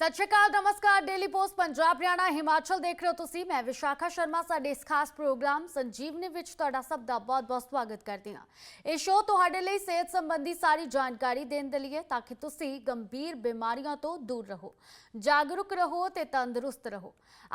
ਸਤਿ ਸ਼੍ਰੀ ਅਕਾਲ, ਨਮਸਕਾਰ Daily Post Punjab, Haryana, Himachal ਦੇਖ ਰਹੇ ਹੋ ਤੁਸੀਂ। ਮੈਂ ਵਿਸ਼ਾਖਾ ਸ਼ਰਮਾ, ਸਾਡੇ ਇਸ ਖਾਸ ਪ੍ਰੋਗਰਾਮ ਸੰਜੀਵਨੀ ਵਿੱਚ ਤੁਹਾਡਾ ਸਭ ਦਾ ਬਹੁਤ-ਬਹੁਤ ਸਵਾਗਤ ਕਰਦੀ ਹਾਂ। ਇਹ ਸ਼ੋਅ ਤੁਹਾਡੇ ਲਈ ਸਿਹਤ ਸੰਬੰਧੀ ਸਾਰੀ ਜਾਣਕਾਰੀ ਦੇਣ ਦੇ ਲਈ ਹੈ, ਤਾਂ ਕਿ ਤੁਸੀਂ ਗੰਭੀਰ ਬਿਮਾਰੀਆਂ ਤੋਂ ਦੂਰ ਰਹੋ, ਜਾਗਰੂਕ ਰਹੋ ਤੇ ਤੰਦਰੁਸਤ ਰਹੋ।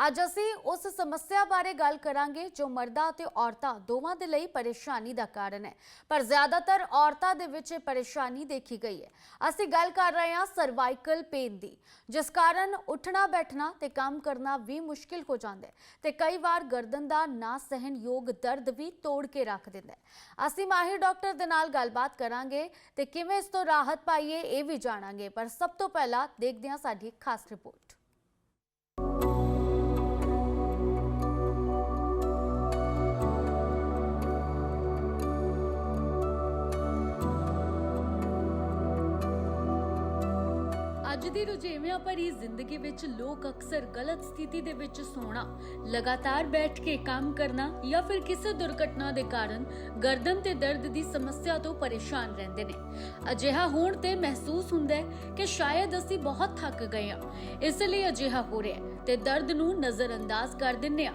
ਅੱਜ ਅਸੀਂ ਉਸ ਸਮੱਸਿਆ ਬਾਰੇ ਗੱਲ ਕਰਾਂਗੇ, ਜੋ ਮਰਦਾਂ ਅਤੇ ਔਰਤਾਂ ਦੋਵਾਂ ਦੇ ਲਈ ਪਰੇਸ਼ਾਨੀ ਦਾ ਕਾਰਨ ਹੈ। ਪਰ ਜ਼ਿਆਦਾਤਰ ਔਰਤਾਂ ਦੇ ਵਿੱਚ ਇਹ ਪਰੇਸ਼ਾਨੀ ਦੇਖੀ ਗਈ ਹੈ। ਅਸੀਂ ਗੱਲ ਕਰ ਰਹੇ ਹਾਂ ਸਰਵਾਈਕਲ ਪੇਨ ਦੀ, ਜਿਸ ਕਾਰਨ ਉੱਠਣਾ, ਬੈਠਣਾ ਤੇ ਕੰਮ ਕਰਨਾ ਵੀ ਮੁਸ਼ਕਿਲ ਹੋ ਜਾਂਦਾ ਹੈ ਤੇ ਕਈ ਵਾਰ ਗਰਦਨ ਦਾ ਨਾ ਸਹਿਣਯੋਗ ਦਰਦ ਵੀ ਤੋੜ ਕੇ ਰੱਖ ਦਿੰਦਾ ਹੈ। ਅਸੀਂ ਮਾਹਿਰ ਡਾਕਟਰ ਦੇ ਨਾਲ ਗੱਲਬਾਤ ਕਰਾਂਗੇ ਤੇ ਕਿਵੇਂ ਇਸ ਤੋਂ ਰਾਹਤ ਪਾਈਏ ਇਹ ਵੀ ਜਾਣਾਂਗੇ, ਪਰ ਸਭ ਤੋਂ ਪਹਿਲਾਂ ਦੇਖਦੇ ਹਾਂ ਸਾਡੀ ਇੱਕ ਖਾਸ ਰਿਪੋਰਟ। ਅੱਜ ਰੁਝੇਵਿਆਂ ਭਰੀ ਜ਼ਿੰਦਗੀ ਵਿੱਚ ਲੋਕ ਅਕਸਰ ਗਲਤ ਸਥਿਤੀ ਦੇ ਵਿੱਚ ਸੌਣਾ, ਲਗਾਤਾਰ ਬੈਠ ਕੇ ਕੰਮ ਕਰਨਾ ਜਾਂ ਫਿਰ ਕਿਸੇ ਦੁਰਘਟਨਾ ਦੇ ਕਾਰਨ ਗਰਦਨ ਤੇ ਦਰਦ ਦੀ ਸਮੱਸਿਆ ਤੋਂ ਪਰੇਸ਼ਾਨ ਰਹਿੰਦੇ ਨੇ। ਅਜਿਹਾ ਹੋਣ ਤੇ ਮਹਿਸੂਸ ਹੁੰਦਾ ਹੈ ਕਿ ਸ਼ਾਇਦ ਅਸੀਂ ਬਹੁਤ ਥੱਕ ਗਏ ਹਾਂ। ਇਸ ਲਈ ਅਜਿਹਾ ਹੋ ਰਿਹਾ ਹੈ ਤੇ ਦਰਦ ਨੂੰ ਨਜ਼ਰਅੰਦਾਜ਼ ਕਰ ਦਿੰਨੇ ਆ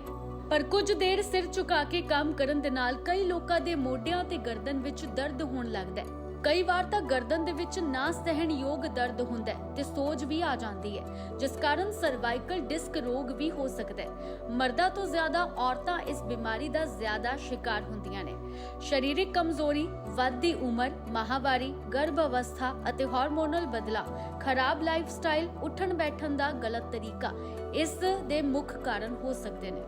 ਪਰ ਕੁਝ ਦੇਰ ਸਿਰ ਝੁਕਾ ਕੇ ਕੰਮ ਕਰਨ ਦੇ ਨਾਲ ਕਈ ਲੋਕਾਂ ਦੇ ਮੋਢਿਆਂ ਤੇ ਗਰਦਨ ਵਿੱਚ ਦਰਦ ਹੋਣ ਲੱਗਦਾ ਹੈ। ਕਈ ਵਾਰ ਤਾਂ ਗਰਦਨ ਦੇ ਵਿੱਚ ਨਾ ਸਹਿਣਯੋਗ ਦਰਦ ਹੁੰਦਾ ਹੈ ਤੇ ਸੋਜ ਵੀ ਆ ਜਾਂਦੀ ਹੈ, ਜਿਸ ਕਾਰਨ ਸਰਵਾਈਕਲ ਡਿਸਕ ਰੋਗ ਵੀ ਹੋ ਸਕਦਾ ਹੈ। ਮਰਦਾਂ ਤੋਂ ਜ਼ਿਆਦਾ ਔਰਤਾਂ ਇਸ ਬਿਮਾਰੀ ਦਾ ਜ਼ਿਆਦਾ ਸ਼ਿਕਾਰ ਹੁੰਦੀਆਂ ਨੇ। ਸਰੀਰਕ ਕਮਜ਼ੋਰੀ, ਵੱਧਦੀ ਉਮਰ, ਮਾਹਵਾਰੀ ਗਰਭ ਅਵਸਥਾ ਅਤੇ ਹਾਰਮੋਨਲ ਬਦਲਾਅ, ਖਰਾਬ ਲਾਈਫ ਸਟਾਈਲ ਉੱਠਣ ਬੈਠਣ ਦਾ ਗਲਤ ਤਰੀਕਾ, ਇਸ ਦੇ ਮੁੱਖ ਕਾਰਨ ਹੋ ਸਕਦੇ ਨੇ।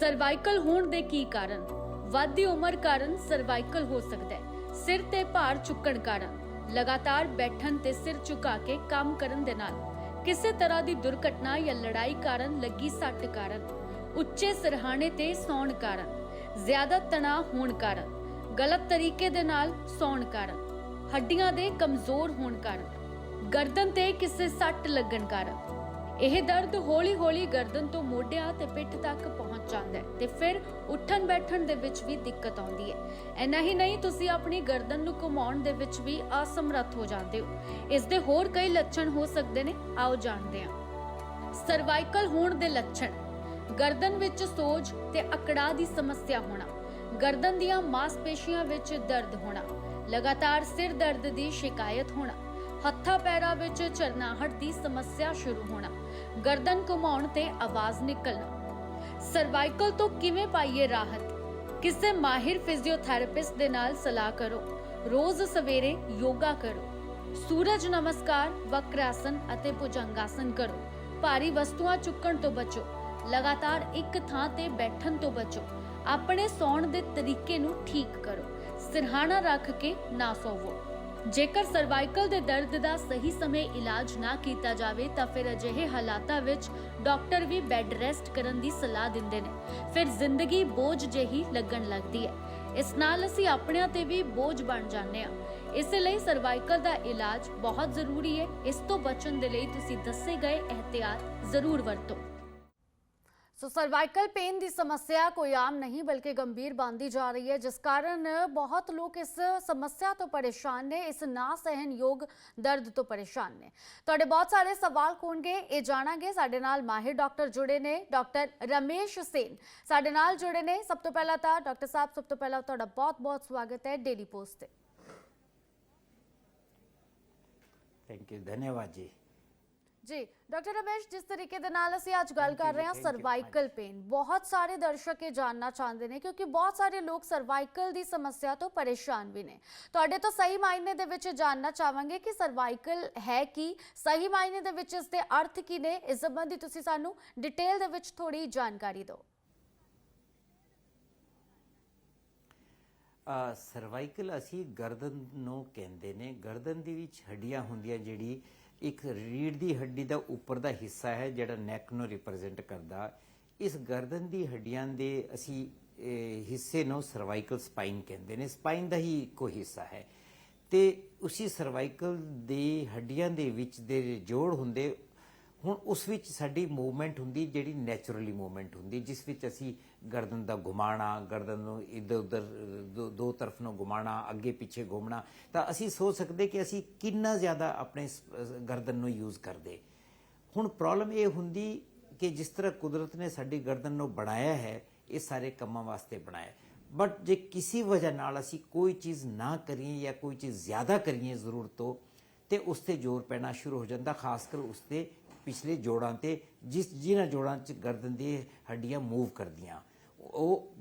ਸਰਵਾਈਕਲ ਹੋਣ ਦੇ ਕੀ ਕਾਰਨ? ਵੱਧਦੀ ਉਮਰ ਕਾਰਨ ਸਰਵਾਈਕਲ ਹੋ ਸਕਦਾ ਹੈ। ਸਿਰ ਤੇ ਭਾਰ ਚੁੱਕਣ ਕਾਰਨ ਲਗਾਤਾਰ ਬੈਠਣ ਤੇ ਸਿਰ ਝੁਕਾ ਕੇ ਕੰਮ ਕਰਨ ਦੇ ਨਾਲ ਕਿਸੇ ਤਰ੍ਹਾਂ ਦੀ ਦੁਰਘਟਨਾ ਜਾਂ ਲੜਾਈ ਕਾਰਨ ਲੱਗੀ ਸੱਟ ਕਾਰਨ, ਉੱਚੇ ਸਿਰਹਾਣੇ ਤੇ ਸੌਣ ਕਾਰਨ, ਜ਼ਿਆਦਾ ਤਣਾਅ ਹੋਣ ਕਾਰਨ, ਗਲਤ ਤਰੀਕੇ ਦੇ ਨਾਲ ਸੌਣ ਕਾਰਨ, ਹੱਡੀਆਂ ਦੇ ਕਮਜ਼ੋਰ ਹੋਣ ਕਾਰਨ, ਗਰਦਨ ਤੇ ਕਿਸੇ ਸੱਟ ਲੱਗਣ ਕਾਰਨ ਇਹ ਦਰਦ ਹੌਲੀ-ਹੌਲੀ ਗਰਦਨ ਤੋਂ ਮੋਢਿਆਂ ਤੇ ਪਿੱਠ ਤੱਕ ਪਹੁੰਚ ਜਾਂਦਾ ਹੈ ਤੇ ਫਿਰ ਉੱਠਣ ਬੈਠਣ ਦੇ ਵਿੱਚ ਵੀ ਦਿੱਕਤ ਆਉਂਦੀ ਹੈ। ਐਨਾ ਹੀ ਨਹੀਂ, ਤੁਸੀਂ ਆਪਣੀ ਗਰਦਨ ਨੂੰ ਘੁਮਾਉਣ ਦੇ ਵਿੱਚ ਵੀ ਅਸਮਰੱਥ ਹੋ ਜਾਂਦੇ ਹੋ। ਇਸ ਦੇ ਹੋਰ ਕਈ ਲੱਛਣ ਹੋ ਸਕਦੇ ਨੇ, ਆਓ ਜਾਣਦੇ ਹਾਂ। ਸਰਵਾਈਕਲ ਹੋਣ ਦੇ ਲੱਛਣ। ਗਰਦਨ ਵਿੱਚ ਸੋਜ ਤੇ ਅਕੜਾਅ ਦੀ ਸਮੱਸਿਆ ਹੋਣਾ। ਗਰਦਨ ਦੀਆਂ ਮਾਸਪੇਸ਼ੀਆਂ ਵਿੱਚ ਦਰਦ ਹੋਣਾ। ਲਗਾਤਾਰ ਸਿਰ ਦਰਦ ਦੀ ਸ਼ਿਕਾਇਤ ਹੋਣਾ। ਹੱਥਾਂ ਪੈਰਾਂ ਵਿੱਚ ਚਰਨਾਹਟ ਦੀ ਸਮੱਸਿਆ ਸ਼ੁਰੂ ਹੋਣਾ। ਗਰਦਨ ਘੁਮਾਉਣ ਤੇ ਆਵਾਜ਼ ਨਿਕਲਣਾ। ਸਰਵਾਈਕਲ ਤੋਂ ਕਿਵੇਂ ਪਾਈਏ ਰਾਹਤ? ਕਿਸੇ ਮਾਹਿਰ ਫਿਜ਼ੀਓਥੈਰੇਪਿਸਟ ਦੇ ਨਾਲ ਸਲਾਹ ਕਰੋ। ਰੋਜ਼ ਸਵੇਰੇ ਯੋਗਾ ਕਰੋ। ਸੂਰਜ ਨਮਸਕਾਰ, ਵਕਰਾਸਨ ਅਤੇ ਭੁਜੰਗਾਸਨ ਕਰੋ। ਭਾਰੀ ਵਸਤੂਆਂ ਚੁੱਕਣ ਤੋਂ ਬਚੋ। ਲਗਾਤਾਰ ਇੱਕ ਥਾਂ ਤੇ ਬੈਠਣ ਤੋਂ ਬਚੋ। ਆਪਣੇ ਸੌਣ ਦੇ ਤਰੀਕੇ ਨੂੰ ਠੀਕ ਕਰੋ। ਸਿਰਹਾਣਾ ਰੱਖ ਕੇ ਨਾ ਸੋਵੋ। ਜੇਕਰ ਸਰਵਾਈਕਲ ਦੇ ਦਰਦ ਦਾ ਸਹੀ ਸਮੇਂ ਇਲਾਜ ਨਾ ਕੀਤਾ ਜਾਵੇ, ਤਾਂ ਫਿਰ ਅਜਿਹੇ ਹਾਲਾਤਾਂ ਵਿੱਚ ਡਾਕਟਰ ਵੀ ਬੈੱਡ ਰੈਸਟ ਕਰਨ ਦੀ ਸਲਾਹ ਦਿੰਦੇ ਨੇ। ਫਿਰ ਜ਼ਿੰਦਗੀ ਬੋਝ ਜਿਹੀ ਲੱਗਣ ਲੱਗਦੀ ਹੈ। ਇਸ ਨਾਲ ਅਸੀਂ ਆਪਣਿਆਂ ਤੇ ਵੀ ਬੋਝ ਬਣ ਜਾਂਦੇ ਹਾਂ। ਇਸ ਲਈ ਸਰਵਾਈਕਲ ਦਾ ਇਲਾਜ ਬਹੁਤ ਜ਼ਰੂਰੀ ਹੈ। ਇਸ ਤੋਂ ਬਚਣ ਦੇ ਲਈ ਤੁਸੀਂ ਦੱਸੇ ਗਏ ਇਹਤਿਆਤ ਜ਼ਰੂਰ ਵਰਤੋ। ਸੋ ਸਰਵਾਈਕਲ ਪੇਨ ਦੀ ਸਮੱਸਿਆ ਕੋਈ ਆਮ ਨਹੀਂ ਬਲਕਿ ਗੰਭੀਰ ਬਣਦੀ ਜਾ ਰਹੀ ਹੈ ਜਿਸ ਕਾਰਨ ਬਹੁਤ ਲੋਕ ਇਸ ਸਮੱਸਿਆ ਤੋਂ ਪਰੇਸ਼ਾਨ ਨੇ ਇਸ ਨਾ ਸਹਿਣਯੋਗ ਦਰਦ ਤੋਂ ਪਰੇਸ਼ਾਨ ਨੇ ਤੁਹਾਡੇ ਬਹੁਤ ਸਾਰੇ ਸਵਾਲ ਹੋਣਗੇ ਇਹ ਜਾਣਾਂਗੇ ਸਾਡੇ ਨਾਲ ਮਾਹਿਰ ਡਾਕਟਰ ਜੁੜੇ ਨੇ ਡਾਕਟਰ ਰਮੇਸ਼ ਸੇਨ ਸਾਡੇ ਨਾਲ ਜੁੜੇ ਨੇ ਸਭ ਤੋਂ ਪਹਿਲਾਂ ਤਾਂ ਡਾਕਟਰ ਸਾਹਿਬ ਸਭ ਤੋਂ ਪਹਿਲਾਂ ਤੁਹਾਡਾ ਬਹੁਤ-ਬਹੁਤ ਸਵਾਗਤ ਹੈ ਡੇਲੀ ਪੋਸਟ ਤੇ ਥੈਂਕ ਯੂ ਧੰਨਵਾਦ ਜੀ ਜੀ ਡਾਕਟਰ ਰਮੇਸ਼ ਜਿਸ ਤਰੀਕੇ ਦੇ ਨਾਲ ਅਸੀਂ ਅੱਜ ਗੱਲ ਕਰ ਰਹੇ ਹਾਂ ਸਰਵਾਈਕਲ ਪੇਨ ਬਹੁਤ ਸਾਰੇ ਦਰਸ਼ਕ ਇਹ ਜਾਨਣਾ ਚਾਹੁੰਦੇ ਨੇ ਕਿਉਂਕਿ ਬਹੁਤ ਸਾਰੇ ਲੋਕ ਸਰਵਾਈਕਲ ਦੀ ਸਮੱਸਿਆ ਤੋਂ ਪਰੇਸ਼ਾਨ ਵੀ ਨੇ। ਤੁਹਾਡੇ ਤੋਂ ਸਹੀ ਮਾਇਨੇ ਦੇ ਵਿੱਚ ਜਾਨਣਾ ਚਾਹਾਂਗੇ ਕਿ ਸਰਵਾਈਕਲ ਹੈ ਕੀ? ਸਹੀ ਮਾਇਨੇ ਦੇ ਵਿੱਚ ਇਸ ਦੇ ਅਰਥ ਕੀ ਨੇ? ਇਸ ਸੰਬੰਧੀ ਤੁਸੀਂ ਸਾਨੂੰ ਡਿਟੇਲ ਦੇ ਵਿੱਚ ਥੋੜੀ ਜਾਣਕਾਰੀ ਦਿਓ। ਸਰਵਾਈਕਲ ਅਸੀਂ ਗਰਦਨ ਨੂੰ ਕਹਿੰਦੇ ਨੇ। ਗਰਦਨ ਦੇ ਵਿੱਚ ਹੱਡੀਆਂ ਹੁੰਦੀਆਂ ਜਿਹੜੀ ਇੱਕ ਰੀੜ ਦੀ ਹੱਡੀ ਦਾ ਉੱਪਰ ਦਾ ਹਿੱਸਾ ਹੈ, ਜਿਹੜਾ ਨੈਕ ਨੂੰ ਰਿਪਰੈਜ਼ੈਂਟ ਕਰਦਾ। ਇਸ ਗਰਦਨ ਦੀ ਹੱਡੀਆਂ ਦੇ ਅਸੀਂ ਹਿੱਸੇ ਨੂੰ ਸਰਵਾਈਕਲ ਸਪਾਈਨ ਕਹਿੰਦੇ ਨੇ। ਸਪਾਈਨ ਦਾ ਹੀ ਇੱਕੋ ਹਿੱਸਾ ਹੈ। ਤੇ ਉਸੇ ਸਰਵਾਈਕਲ ਦੇ ਹੱਡੀਆਂ ਦੇ ਵਿੱਚ ਦੇ ਜੋੜ ਹੁੰਦੇ ਹੁਣ ਉਸ ਵਿੱਚ ਸਾਡੀ ਮੂਵਮੈਂਟ ਹੁੰਦੀ ਜਿਹੜੀ ਨੇਚਰਲੀ ਮੂਵਮੈਂਟ ਹੁੰਦੀ, ਜਿਸ ਵਿੱਚ ਅਸੀਂ ਗਰਦਨ ਦਾ ਘੁਮਾਣਾ, ਗਰਦਨ ਨੂੰ ਇੱਧਰ ਉੱਧਰ ਦੋ- ਦੋ ਤਰਫ ਨੂੰ ਘੁਮਾਣਾ, ਅੱਗੇ ਪਿੱਛੇ ਘੁੰਮਣਾ, ਤਾਂ ਅਸੀਂ ਸੋਚ ਸਕਦੇ ਕਿ ਅਸੀਂ ਕਿੰਨਾ ਜ਼ਿਆਦਾ ਆਪਣੇ ਗਰਦਨ ਨੂੰ ਯੂਜ਼ ਕਰਦੇ। ਹੁਣ ਪ੍ਰੋਬਲਮ ਇਹ ਹੁੰਦੀ ਕਿ ਜਿਸ ਤਰ੍ਹਾਂ ਕੁਦਰਤ ਨੇ ਸਾਡੀ ਗਰਦਨ ਨੂੰ ਬਣਾਇਆ ਹੈ, ਇਹ ਸਾਰੇ ਕੰਮਾਂ ਵਾਸਤੇ ਬਣਾਇਆ। ਬਟ ਜੇ ਕਿਸੇ ਵਜ੍ਹਾ ਨਾਲ ਅਸੀਂ ਕੋਈ ਚੀਜ਼ ਨਾ ਕਰੀਏ ਜਾਂ ਕੋਈ ਚੀਜ਼ ਜ਼ਿਆਦਾ ਕਰੀਏ ਜ਼ਰੂਰਤ ਤੋਂ, ਤੇ ਉਸ ਤੇ ਜ਼ੋਰ ਪੈਣਾ ਸ਼ੁਰੂ ਹੋ ਜਾਂਦਾ, ਖਾਸ ਕਰ ਉਸ ਤੇ ਪਿਛਲੇ ਜੋੜਾਂ ਤੇ, ਜਿਸ ਜਿਨ੍ਹਾਂ ਜੋੜਾਂ 'ਚ ਗਰਦਨ ਦੀ ਹੱਡੀਆਂ ਮੂਵ ਕਰਦੀਆਂ। ਉਹ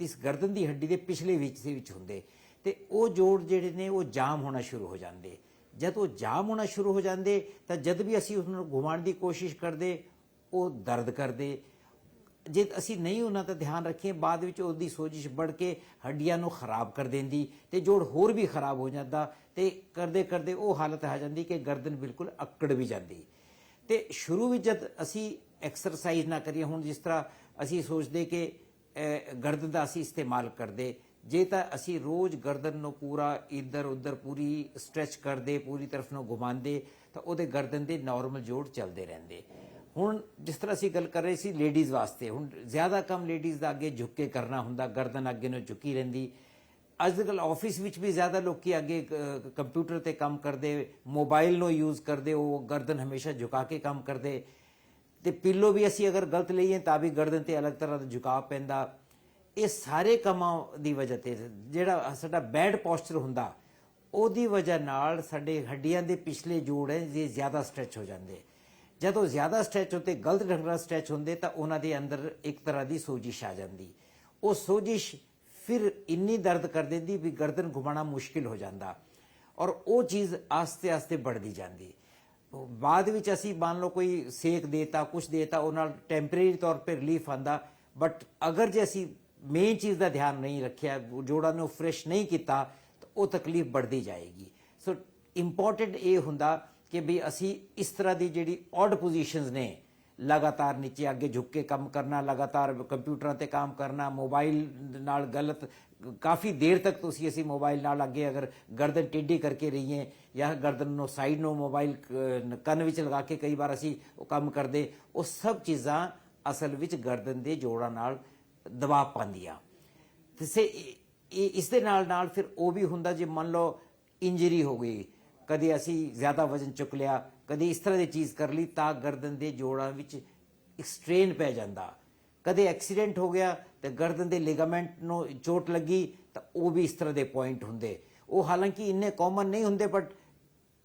ਇਸ ਗਰਦਨ ਦੀ ਹੱਡੀ ਦੇ ਪਿਛਲੇ ਵਿੱਚ ਦੇ ਵਿੱਚ ਹੁੰਦੇ। ਤੇ ਉਹ ਜੋੜ ਜਿਹੜੇ ਨੇ, ਉਹ ਜਾਮ ਹੋਣਾ ਸ਼ੁਰੂ ਹੋ ਜਾਂਦੇ। ਜਦ ਉਹ ਜਾਮ ਹੋਣਾ ਸ਼ੁਰੂ ਹੋ ਜਾਂਦੇ, ਤਾਂ ਜਦ ਵੀ ਅਸੀਂ ਉਸ ਨੂੰ ਘੁਮਾਉਣ ਦੀ ਕੋਸ਼ਿਸ਼ ਕਰਦੇ, ਉਹ ਦਰਦ ਕਰਦੇ। ਜੇ ਅਸੀਂ ਨਹੀਂ ਉਹਨਾਂ ਦਾ ਧਿਆਨ ਰੱਖੀਏ, ਬਾਅਦ ਵਿੱਚ ਉਹਦੀ ਸੋਜਿਸ਼ ਵੱਧ ਕੇ ਹੱਡੀਆਂ ਨੂੰ ਖਰਾਬ ਕਰ ਦਿੰਦੀ ਤੇ ਜੋੜ ਹੋਰ ਵੀ ਖਰਾਬ ਹੋ ਜਾਂਦਾ ਤੇ ਕਰਦੇ ਕਰਦੇ ਉਹ ਹਾਲਤ ਆ ਜਾਂਦੀ ਕਿ ਗਰਦਨ ਬਿਲਕੁਲ ਅਕੜ ਵੀ ਜਾਂਦੀ। ਤੇ ਸ਼ੁਰੂ ਵਿੱਚ ਜਦ ਅਸੀਂ ਐਕਸਰਸਾਈਜ਼ ਨਾ ਕਰੀਏ, ਹੁਣ ਜਿਸ ਤਰ੍ਹਾਂ ਅਸੀਂ ਸੋਚਦੇ ਕਿ ਗਰਦਨ ਦਾ ਅਸੀਂ ਇਸਤੇਮਾਲ ਕਰਦੇ, ਜੇ ਤਾਂ ਅਸੀਂ ਰੋਜ਼ ਗਰਦਨ ਨੂੰ ਪੂਰਾ ਇੱਧਰ ਉੱਧਰ ਪੂਰੀ ਸਟ੍ਰੈਚ ਕਰਦੇ, ਪੂਰੀ ਤਰਫ ਨੂੰ ਘੁਮਾਉਂਦੇ, ਤਾਂ ਉਹਦੇ ਗਰਦਨ ਦੇ ਨਾਰਮਲ ਜੋੜ ਚੱਲਦੇ ਰਹਿੰਦੇ। ਹੁਣ ਜਿਸ ਤਰ੍ਹਾਂ ਅਸੀਂ ਗੱਲ ਕਰ ਰਹੇ ਸੀ ਲੇਡੀਜ਼ ਵਾਸਤੇ, ਹੁਣ ਜ਼ਿਆਦਾ ਕੰਮ ਲੇਡੀਜ਼ ਦਾ ਅੱਗੇ ਝੁੱਕ ਕੇ ਕਰਨਾ ਹੁੰਦਾ, ਗਰਦਨ ਅੱਗੇ ਨੂੰ ਝੁਕੀ ਰਹਿੰਦੀ ਅੱਜ ਕੱਲ੍ਹ ਆਫਿਸ ਵਿੱਚ ਵੀ ਜ਼ਿਆਦਾ ਲੋਕੀ ਅੱਗੇ ਕੰਪਿਊਟਰ ਤੇ ਕੰਮ ਕਰਦੇ ਮੋਬਾਈਲ ਨੂੰ ਯੂਜ਼ ਕਰਦੇ, ਉਹ ਗਰਦਨ ਹਮੇਸ਼ਾ ਝੁਕਾ ਕੇ ਕੰਮ ਕਰਦੇ। ਤੇ ਪਿੱਲੋ ਵੀ ਅਸੀਂ ਅਗਰ ਗਲਤ ਲਈਏ ਤਾਂ ਵੀ ਗਰਦਨ ਤੇ ਅਲੱਗ ਤਰ੍ਹਾਂ ਦਾ ਝੁਕਾਅ ਪੈਂਦਾ। ਇਹ ਸਾਰੇ ਕੰਮਾਂ ਦੀ ਵਜ੍ਹਾ ਤੇ ਜਿਹੜਾ ਸਾਡਾ ਬੈਡ ਪੋਸਚਰ ਹੁੰਦਾ, ਉਹਦੀ ਵਜ੍ਹਾ ਨਾਲ ਸਾਡੇ ਹੱਡੀਆਂ ਦੇ ਪਿਛਲੇ ਜੋੜ ਹੈ ਜੇ ਜ਼ਿਆਦਾ ਸਟ੍ਰੈਚ ਹੋ ਜਾਂਦੇ। ਜਦੋਂ ਜ਼ਿਆਦਾ ਸਟ੍ਰੈਚ ਹੁੰਦੇ ਗਲਤ ਢੰਗ ਨਾਲ ਸਟ੍ਰੈਚ ਹੁੰਦੇ ਤਾਂ ਉਹਨਾਂ ਦੇ ਅੰਦਰ ਇੱਕ ਤਰ੍ਹਾਂ ਦੀ ਸੋਜਿਸ਼ ਆ ਜਾਂਦੀ। ਉਹ ਸੋਜਿਸ਼ ਫਿਰ ਇੰਨੀ ਦਰਦ ਕਰ ਦਿੰਦੀ ਵੀ ਗਰਦਨ ਘੁਮਾਣਾ ਮੁਸ਼ਕਿਲ ਹੋ ਜਾਂਦਾ ਔਰ ਉਹ ਚੀਜ਼ ਆਸਤੇ ਆਸਤੇ ਵੱਧਦੀ ਜਾਂਦੀ ਬਾਅਦ ਵਿੱਚ ਅਸੀਂ ਮੰਨ ਲਓ ਕੋਈ ਸੇਕ ਦੇਤਾ ਕੁਝ ਦੇਤਾ ਉਹ ਨਾਲ ਟੈਂਪਰੇਰੀ ਤੌਰ ਤੇ ਰਿਲੀਫ ਆਂਦਾ ਬਟ ਅਗਰ ਜੇ ਅਸੀਂ ਮੇਨ ਚੀਜ਼ ਦਾ ਧਿਆਨ ਨਹੀਂ ਰੱਖਿਆ ਜੋੜਾਂ ਨੂੰ ਫਰੈਸ਼ ਨਹੀਂ ਕੀਤਾ ਤਾਂ ਉਹ ਤਕਲੀਫ ਵੱਧਦੀ ਜਾਏਗੀ ਸੋ ਇੰਪੋਰਟੈਂਟ ਇਹ ਹੁੰਦਾ ਕਿ ਵੀ ਅਸੀਂ ਇਸ ਤਰ੍ਹਾਂ ਦੀ ਜਿਹੜੀ ਆਡ ਪੋਜੀਸ਼ਨਸ ਨੇ ਲਗਾਤਾਰ ਨੀਚੇ ਅੱਗੇ ਝੁੱਕ ਕੇ ਕੰਮ ਕਰਨਾ, ਲਗਾਤਾਰ ਕੰਪਿਊਟਰਾਂ ਤੇ ਕੰਮ ਕਰਨਾ, ਮੋਬਾਈਲ ਨਾਲ ਗਲਤ, ਕਾਫੀ ਦੇਰ ਤੱਕ ਤੁਸੀਂ ਅਸੀਂ ਮੋਬਾਈਲ ਨਾਲ ਅੱਗੇ ਅਗਰ ਗਰਦਨ ਟੇਢੀ ਕਰਕੇ ਰਹੀਏ ਜਾਂ ਗਰਦਨ ਨੂੰ ਸਾਈਡ ਨੂੰ ਮੋਬਾਈਲ ਕੰਨ ਵਿੱਚ ਲਗਾ ਕੇ ਕਈ ਵਾਰ ਅਸੀਂ ਉਹ ਕੰਮ ਕਰਦੇ, ਉਹ ਸਭ ਚੀਜ਼ਾਂ ਅਸਲ ਵਿੱਚ ਗਰਦਨ ਦੇ ਜੋੜਾਂ ਨਾਲ ਦਬਾਅ ਪਾਉਂਦੀਆਂ। ਤੇ ਸੇ ਇਸ ਦੇ ਨਾਲ ਨਾਲ ਫਿਰ ਉਹ ਵੀ ਹੁੰਦਾ ਜੇ ਮੰਨ ਲਓ ਇੰਜਰੀ ਹੋ ਗਈ, ਕਦੇ ਅਸੀਂ ਜ਼ਿਆਦਾ ਵਜ਼ਨ ਚੁੱਕ ਲਿਆ ਕਦੇ ਇਸ ਤਰ੍ਹਾਂ ਦੀ ਚੀਜ਼ ਕਰ ਲਈ ਤਾਂ ਗਰਦਨ ਦੇ ਜੋੜਾਂ ਵਿੱਚ ਇੱਕ ਸਟ੍ਰੇਨ ਪੈ ਜਾਂਦਾ। ਕਦੇ ਐਕਸੀਡੈਂਟ ਹੋ ਗਿਆ ਤੇ ਗਰਦਨ ਦੇ ਲਿਗਾਮੈਂਟ ਨੂੰ ਚੋਟ ਲੱਗੀ ਤਾਂ ਉਹ ਵੀ ਇਸ ਤਰ੍ਹਾਂ ਦੇ ਪੁਆਇੰਟ ਹੁੰਦੇ। ਉਹ ਹਾਲਾਂਕਿ ਇੰਨੇ ਕਾਮਨ ਨਹੀਂ ਹੁੰਦੇ ਬਟ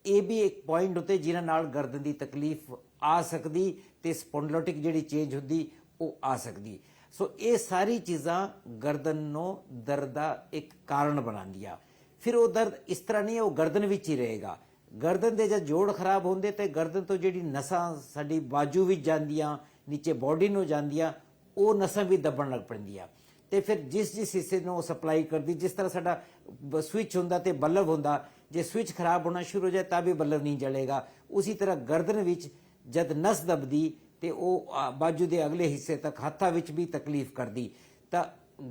ਇਹ ਵੀ ਇੱਕ ਪੁਆਇੰਟ ਉੱਤੇ ਜਿਨ੍ਹਾਂ ਨਾਲ ਗਰਦਨ ਦੀ ਤਕਲੀਫ ਆ ਸਕਦੀ ਤੇ ਸਪੌਂਡਲੋਟਿਕ ਜਿਹੜੀ ਚੇਂਜ ਹੁੰਦੀ ਉਹ ਆ ਸਕਦੀ। ਸੋ ਇਹ ਸਾਰੀ ਚੀਜ਼ਾਂ ਗਰਦਨ ਨੂੰ ਦਰਦ ਦਾ ਇੱਕ ਕਾਰਨ ਬਣਾਉਂਦੀਆਂ। ਫਿਰ ਉਹ ਦਰਦ ਇਸ ਤਰ੍ਹਾਂ ਨਹੀਂ ਉਹ ਗਰਦਨ ਵਿੱਚ ਹੀ ਰਹੇਗਾ। ਗਰਦਨ ਦੇ ਜਦ ਜੋੜ ਖਰਾਬ ਹੁੰਦੇ ਤੇ ਗਰਦਨ ਤੋਂ ਜਿਹੜੀ ਨਸਾਂ ਸਾਡੀ ਬਾਜੂ ਵਿੱਚ ਜਾਂਦੀਆਂ, ਨੀਚੇ ਬਾਡੀ ਨੂੰ ਜਾਂਦੀਆਂ, ਉਹ ਨਸਾਂ ਵੀ ਦੱਬਣ ਲੱਗ ਪੈਂਦੀਆਂ। ਤੇ ਫਿਰ ਜਿਸ ਜਿਸ ਹਿੱਸੇ ਨੂੰ ਉਹ ਸਪਲਾਈ ਕਰਦੀ, ਜਿਸ ਤਰ੍ਹਾਂ ਸਾਡਾ ਸਵਿਚ ਹੁੰਦਾ ਤੇ ਬੱਲਬ ਹੁੰਦਾ, ਜੇ ਸਵਿਚ ਖਰਾਬ ਹੋਣਾ ਸ਼ੁਰੂ ਹੋ ਜਾਏ ਤਾਂ ਵੀ ਬੱਲਬ ਨਹੀਂ ਜਲੇਗਾ। ਉਸੇ ਤਰ੍ਹਾਂ ਗਰਦਨ ਵਿੱਚ ਜਦ ਨਸ ਦਬਦੀ ਤੇ ਉਹ ਬਾਜੂ ਦੇ ਅਗਲੇ ਹਿੱਸੇ ਤੱਕ ਹੱਥਾਂ ਵਿੱਚ ਵੀ ਤਕਲੀਫ ਕਰਦੀ। ਤਾਂ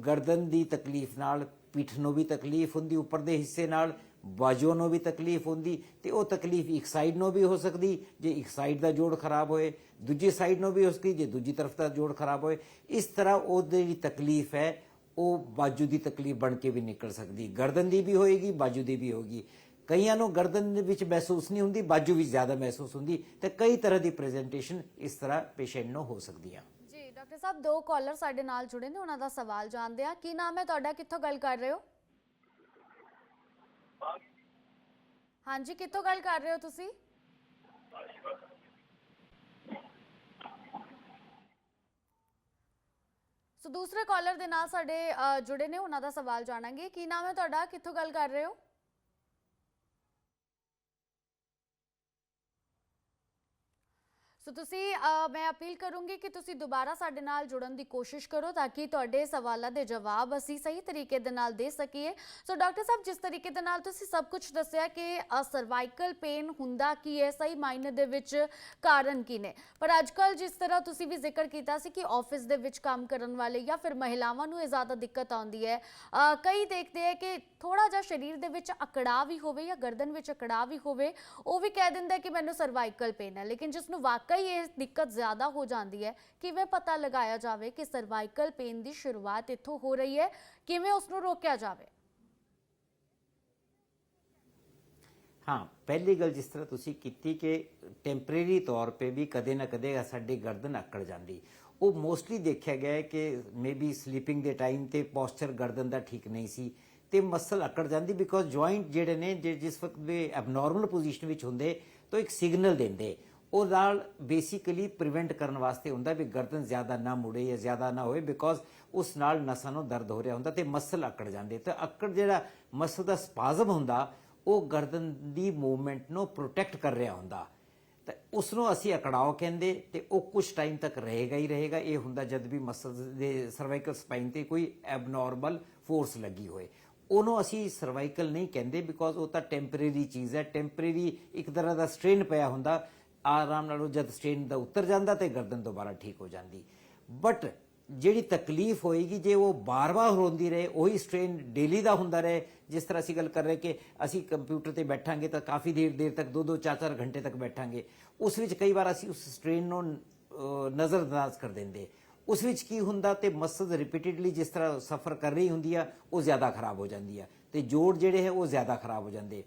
ਗਰਦਨ ਦੀ ਤਕਲੀਫ ਨਾਲ, ਪਿੱਠ ਨੂੰ ਵੀ ਤਕਲੀਫ ਹੁੰਦੀ, ਉੱਪਰ ਦੇ ਹਿੱਸੇ ਨਾਲ ਬਾਜੂ ਨੂੰ ਵੀ ਤਕਲੀਫ ਹੁੰਦੀ ਤੇ ਉਹ ਤਕਲੀਫ ਇੱਕ ਸਾਈਡ ਨੂੰ ਵੀ ਹੋ ਸਕਦੀ, ਜੇ ਇੱਕ ਸਾਈਡ ਦਾ ਜੋੜ ਖਰਾਬ ਹੋਏ, ਦੂਜੀ ਸਾਈਡ ਨੂੰ ਵੀ ਹੋ ਸਕਦੀ, ਜੇ ਦੂਜੀ ਤਰਫ ਦਾ ਜੋੜ ਖਰਾਬ ਹੋਏ। ਇਸ ਤਰ੍ਹਾਂ ਉਹ ਜਿਹੜੀ ਤਕਲੀਫ ਹੈ, ਉਹ ਬਾਜੂ ਦੀ ਤਕਲੀਫ ਬਣ ਕੇ ਵੀ ਨਿਕਲ ਸਕਦੀ। ਗਰਦਨ ਦੀ ਵੀ ਹੋਏਗੀ, ਬਾਜੂ ਦੀ ਵੀ ਹੋਏਗੀ ਕਈਆਂ ਨੂੰ ਗਰਦਨ ਦੇ ਵਿੱਚ ਮਹਿਸੂਸ ਨਹੀਂ ਹੁੰਦੀ, ਬਾਜੂ ਵਿੱਚ ਜ਼ਿਆਦਾ ਮਹਿਸੂਸ ਹੁੰਦੀ, ਤੇ ਕਈ ਤਰ੍ਹਾਂ ਦੀ ਪ੍ਰੈਜੈਂਟੇਸ਼ਨ ਇਸ ਤਰ੍ਹਾਂ ਪੇਸ਼ੈਂਟ ਨੂੰ ਹੋ ਸਕਦੀਆਂ। ਜੀ, ਡਾਕਟਰ ਸਾਹਿਬ, ਦੋ ਕਾਲਰ ਸਾਡੇ ਨਾਲ ਜੁੜੇ ਨੇ, ਉਹਨਾਂ ਦਾ ਸਵਾਲ ਜਾਣਦੇ ਆ ਕੀ ਨਾਮ ਹੈ ਤੁਹਾਡਾ? ਕਿੱਥੋਂ ਗੱਲ ਕਰ ਰਹੇ ਹੋ? ਹਾਂਜੀ ਕਿੱਥੋਂ ਗੱਲ ਕਰ ਰਹੇ ਹੋ ਤੁਸੀਂ? ਸੋ ਦੂਸਰੇ ਕਾਲਰ ਦੇ ਨਾਲ ਸਾਡੇ ਅ, ਜੁੜੇ ਨੇ ਉਹਨਾਂ ਦਾ ਸਵਾਲ ਜਾਣਾਂਗੇ। ਕੀ ਨਾਮ ਹੈ ਤੁਹਾਡਾ? ਕਿੱਥੋਂ ਗੱਲ ਕਰ ਰਹੇ ਹੋ? ਸੋ ਤੁਸੀਂ ਮੈਂ ਅਪੀਲ ਕਰੂੰਗੀ ਕਿ ਤੁਸੀਂ ਦੁਬਾਰਾ ਸਾਡੇ ਨਾਲ ਜੁੜਨ ਦੀ ਕੋਸ਼ਿਸ਼ ਕਰੋ ਤਾਂ ਕਿ ਤੁਹਾਡੇ ਸਵਾਲਾਂ ਦੇ ਜਵਾਬ ਅਸੀਂ ਸਹੀ ਤਰੀਕੇ ਦੇ ਨਾਲ ਦੇ ਸਕੀਏ। ਸੋ ਡਾਕਟਰ ਸਾਹਿਬ, ਜਿਸ ਤਰੀਕੇ ਦੇ ਨਾਲ ਤੁਸੀਂ ਸਭ ਕੁਝ ਦੱਸਿਆ ਕਿ ਸਰਵਾਈਕਲ ਪੇਨ ਹੁੰਦਾ ਕੀ ਹੈ, ਸਹੀ ਮਾਇਨੇ ਦੇ ਵਿੱਚ ਕਾਰਨ ਕੀ ਨੇ? ਪਰ ਅੱਜਕੱਲ ਜਿਸ ਤਰ੍ਹਾਂ ਤੁਸੀਂ ਵੀ ਜ਼ਿਕਰ ਕੀਤਾ ਸੀ ਕਿ ਆਫਿਸ ਦੇ ਵਿੱਚ ਕੰਮ ਕਰਨ ਵਾਲੇ ਜਾਂ ਫਿਰ ਮਹਿਲਾਵਾਂ ਨੂੰ ਇਹ ਜ਼ਿਆਦਾ ਦਿੱਕਤ ਆਉਂਦੀ ਹੈ। ਕਈ ਦੇਖਦੇ ਹੈ ਕਿ ਥੋੜਾ ਜਿਹਾ ਸਰੀਰ ਦੇ ਵਿੱਚ ਅਕੜਾਅ ਵੀ ਹੋਵੇ ਜਾਂ ਗਰਦਨ ਵਿੱਚ ਅਕੜਾਅ ਵੀ ਹੋਵੇ, ਉਹ ਵੀ ਕਹਿ ਦਿੰਦਾ ਕਿ ਮੈਨੂੰ ਸਰਵਾਈਕਲ ਪੇਨ ਹੈ। ਲੇਕਿਨ ਜਿਸ ਨੂੰ ਵਾਕਈ ਇਹ ਦਿੱਕਤ ਜ਼ਿਆਦਾ ਹੋ ਜਾਂਦੀ ਹੈ। ਕਿਵੇਂ ਪਤਾ ਲਗਾਇਆ ਜਾਵੇ ਕਿ ਸਰਵਾਈਕਲ ਪੇਨ ਦੀ ਸ਼ੁਰੂਆਤ ਇੱਥੋਂ ਹੋ ਰਹੀ ਹੈ? ਕਿਵੇਂ ਉਸ ਨੂੰ ਰੋਕਿਆ ਜਾਵੇ? ਹਾਂ, ਪਹਿਲੀ ਗੱਲ ਜਿਸ ਤਰ੍ਹਾਂ ਤੁਸੀਂ ਕੀਤੀ ਕਿ ਟੈਂਪਰੇਰੀ ਤੌਰ ਤੇ ਵੀ ਕਦੇ ਨਾ ਕਦੇ ਸਾਡੀ ਗਰਦਨ ਅਕੜ ਜਾਂਦੀ। ਉਹ ਮੋਸਟਲੀ ਦੇਖਿਆ ਗਿਆ ਹੈ ਕਿ ਮੇਬੀ ਸਲੀਪਿੰਗ ਦੇ ਟਾਈਮ ਤੇ ਪੋਸਚਰ ਗਰਦਨ ਦਾ ਠੀਕ ਨਹੀਂ ਸੀ ਤੇ ਮਸਲ ਅਕੜ ਜਾਂਦੀ ਬਿਕੋਜ਼ ਜੁਆਇੰਟ ਜਿਹੜੇ ਨੇ ਜਿਸ ਵਕਤ ਵੀ ਐਬਨੋਰਮਲ ਪੋਜੀਸ਼ਨ ਵਿੱਚ ਹੁੰਦੇ, ਤਾਂ ਇੱਕ ਸਿਗਨਲ ਦਿੰਦੇ। ਉਹ ਨਾਲ ਬੇਸਿਕਲੀ ਪ੍ਰੀਵੈਂਟ ਕਰਨ ਵਾਸਤੇ ਹੁੰਦਾ ਵੀ ਗਰਦਨ ਜ਼ਿਆਦਾ ਨਾ ਮੁੜੇ ਜਾਂ ਜ਼ਿਆਦਾ ਨਾ ਹੋਏ ਬਿਕੋਜ਼ ਉਸ ਨਾਲ ਨਸਾਂ ਨੂੰ ਦਰਦ ਹੋ ਰਿਹਾ ਹੁੰਦਾ ਤੇ ਮਸਲ ਅਕੜ ਜਾਂਦੇ। ਤੇ ਅਕੜ ਜਿਹੜਾ ਮਸਲ ਦਾ ਸਪਾਜ਼ਮ ਹੁੰਦਾ, ਉਹ ਗਰਦਨ ਦੀ ਮੂਵਮੈਂਟ ਨੂੰ ਪ੍ਰੋਟੈਕਟ ਕਰ ਰਿਹਾ ਹੁੰਦਾ। ਤਾਂ ਉਸ ਨੂੰ ਅਸੀਂ ਅਕੜਾਓ ਕਹਿੰਦੇ ਤੇ ਉਹ ਕੁਝ ਟਾਈਮ ਤੱਕ ਰਹੇਗਾ ਹੀ ਰਹੇਗਾ। ਇਹ ਹੁੰਦਾ ਜਦ ਵੀ ਮਸਲ ਦੇ ਸਰਵਾਈਕਲ ਸਪਾਈਨ ਤੇ ਕੋਈ ਐਬਨੋਰਮਲ ਫੋਰਸ ਲੱਗੀ ਹੋਏ। ਉਹਨੂੰ ਅਸੀਂ ਸਰਵਾਈਕਲ ਨਹੀਂ ਕਹਿੰਦੇ ਬਿਕੋਜ਼ ਉਹ ਤਾਂ ਟੈਂਪਰੇਰੀ ਚੀਜ਼ ਹੈ। ਟੈਂਪਰੇਰੀ ਇੱਕ ਤਰ੍ਹਾਂ ਦਾ ਸਟ੍ਰੇਨ ਪਿਆ ਹੁੰਦਾ। ਆਰਾਮ ਨਾਲ ਉਹ ਜਦ ਸਟ੍ਰੇਨ ਦਾ ਉਤਰ ਜਾਂਦਾ ਤੇ ਗਰਦਨ ਦੁਬਾਰਾ ਠੀਕ ਹੋ ਜਾਂਦੀ। ਬਟ ਜਿਹੜੀ ਤਕਲੀਫ ਹੋਏਗੀ, ਜੇ ਉਹ ਬਾਰ-ਬਾਰ ਹੁੰਦੀ ਰਹੇ, ਉਹੀ ਸਟ੍ਰੇਨ ਡੇਲੀ ਦਾ ਹੁੰਦਾ ਰਹੇ। ਜਿਸ ਤਰ੍ਹਾਂ ਅਸੀਂ ਗੱਲ ਕਰ ਰਹੇ ਕਿ ਅਸੀਂ ਕੰਪਿਊਟਰ ਤੇ ਬੈਠਾਂਗੇ ਤਾਂ ਕਾਫੀ ਦੇਰ ਦੇਰ ਤੱਕ 2-2 4-4 ਘੰਟੇ ਤੱਕ ਬੈਠਾਂਗੇ। ਉਸ ਵਿੱਚ ਕਈ ਵਾਰ ਅਸੀਂ ਉਸ ਸਟ੍ਰੇਨ ਨੂੰ ਨਜ਼ਰਅੰਦਾਜ਼ ਕਰ ਦਿੰਦੇ। ਉਸ ਵਿੱਚ ਕੀ ਹੁੰਦਾ ਤੇ ਮਸਲ ਰਿਪੀਟਿਡਲੀ ਜਿਸ ਤਰ੍ਹਾਂ ਸਫਰ ਕਰ ਰਹੀ ਹੁੰਦੀ ਆ, ਉਹ ਜ਼ਿਆਦਾ ਖਰਾਬ ਹੋ ਜਾਂਦੀ ਆ। ਤੇ ਜੋੜ ਜਿਹੜੇ ਹੈ, ਉਹ ਜ਼ਿਆਦਾ ਖਰਾਬ ਹੋ ਜਾਂਦੇ।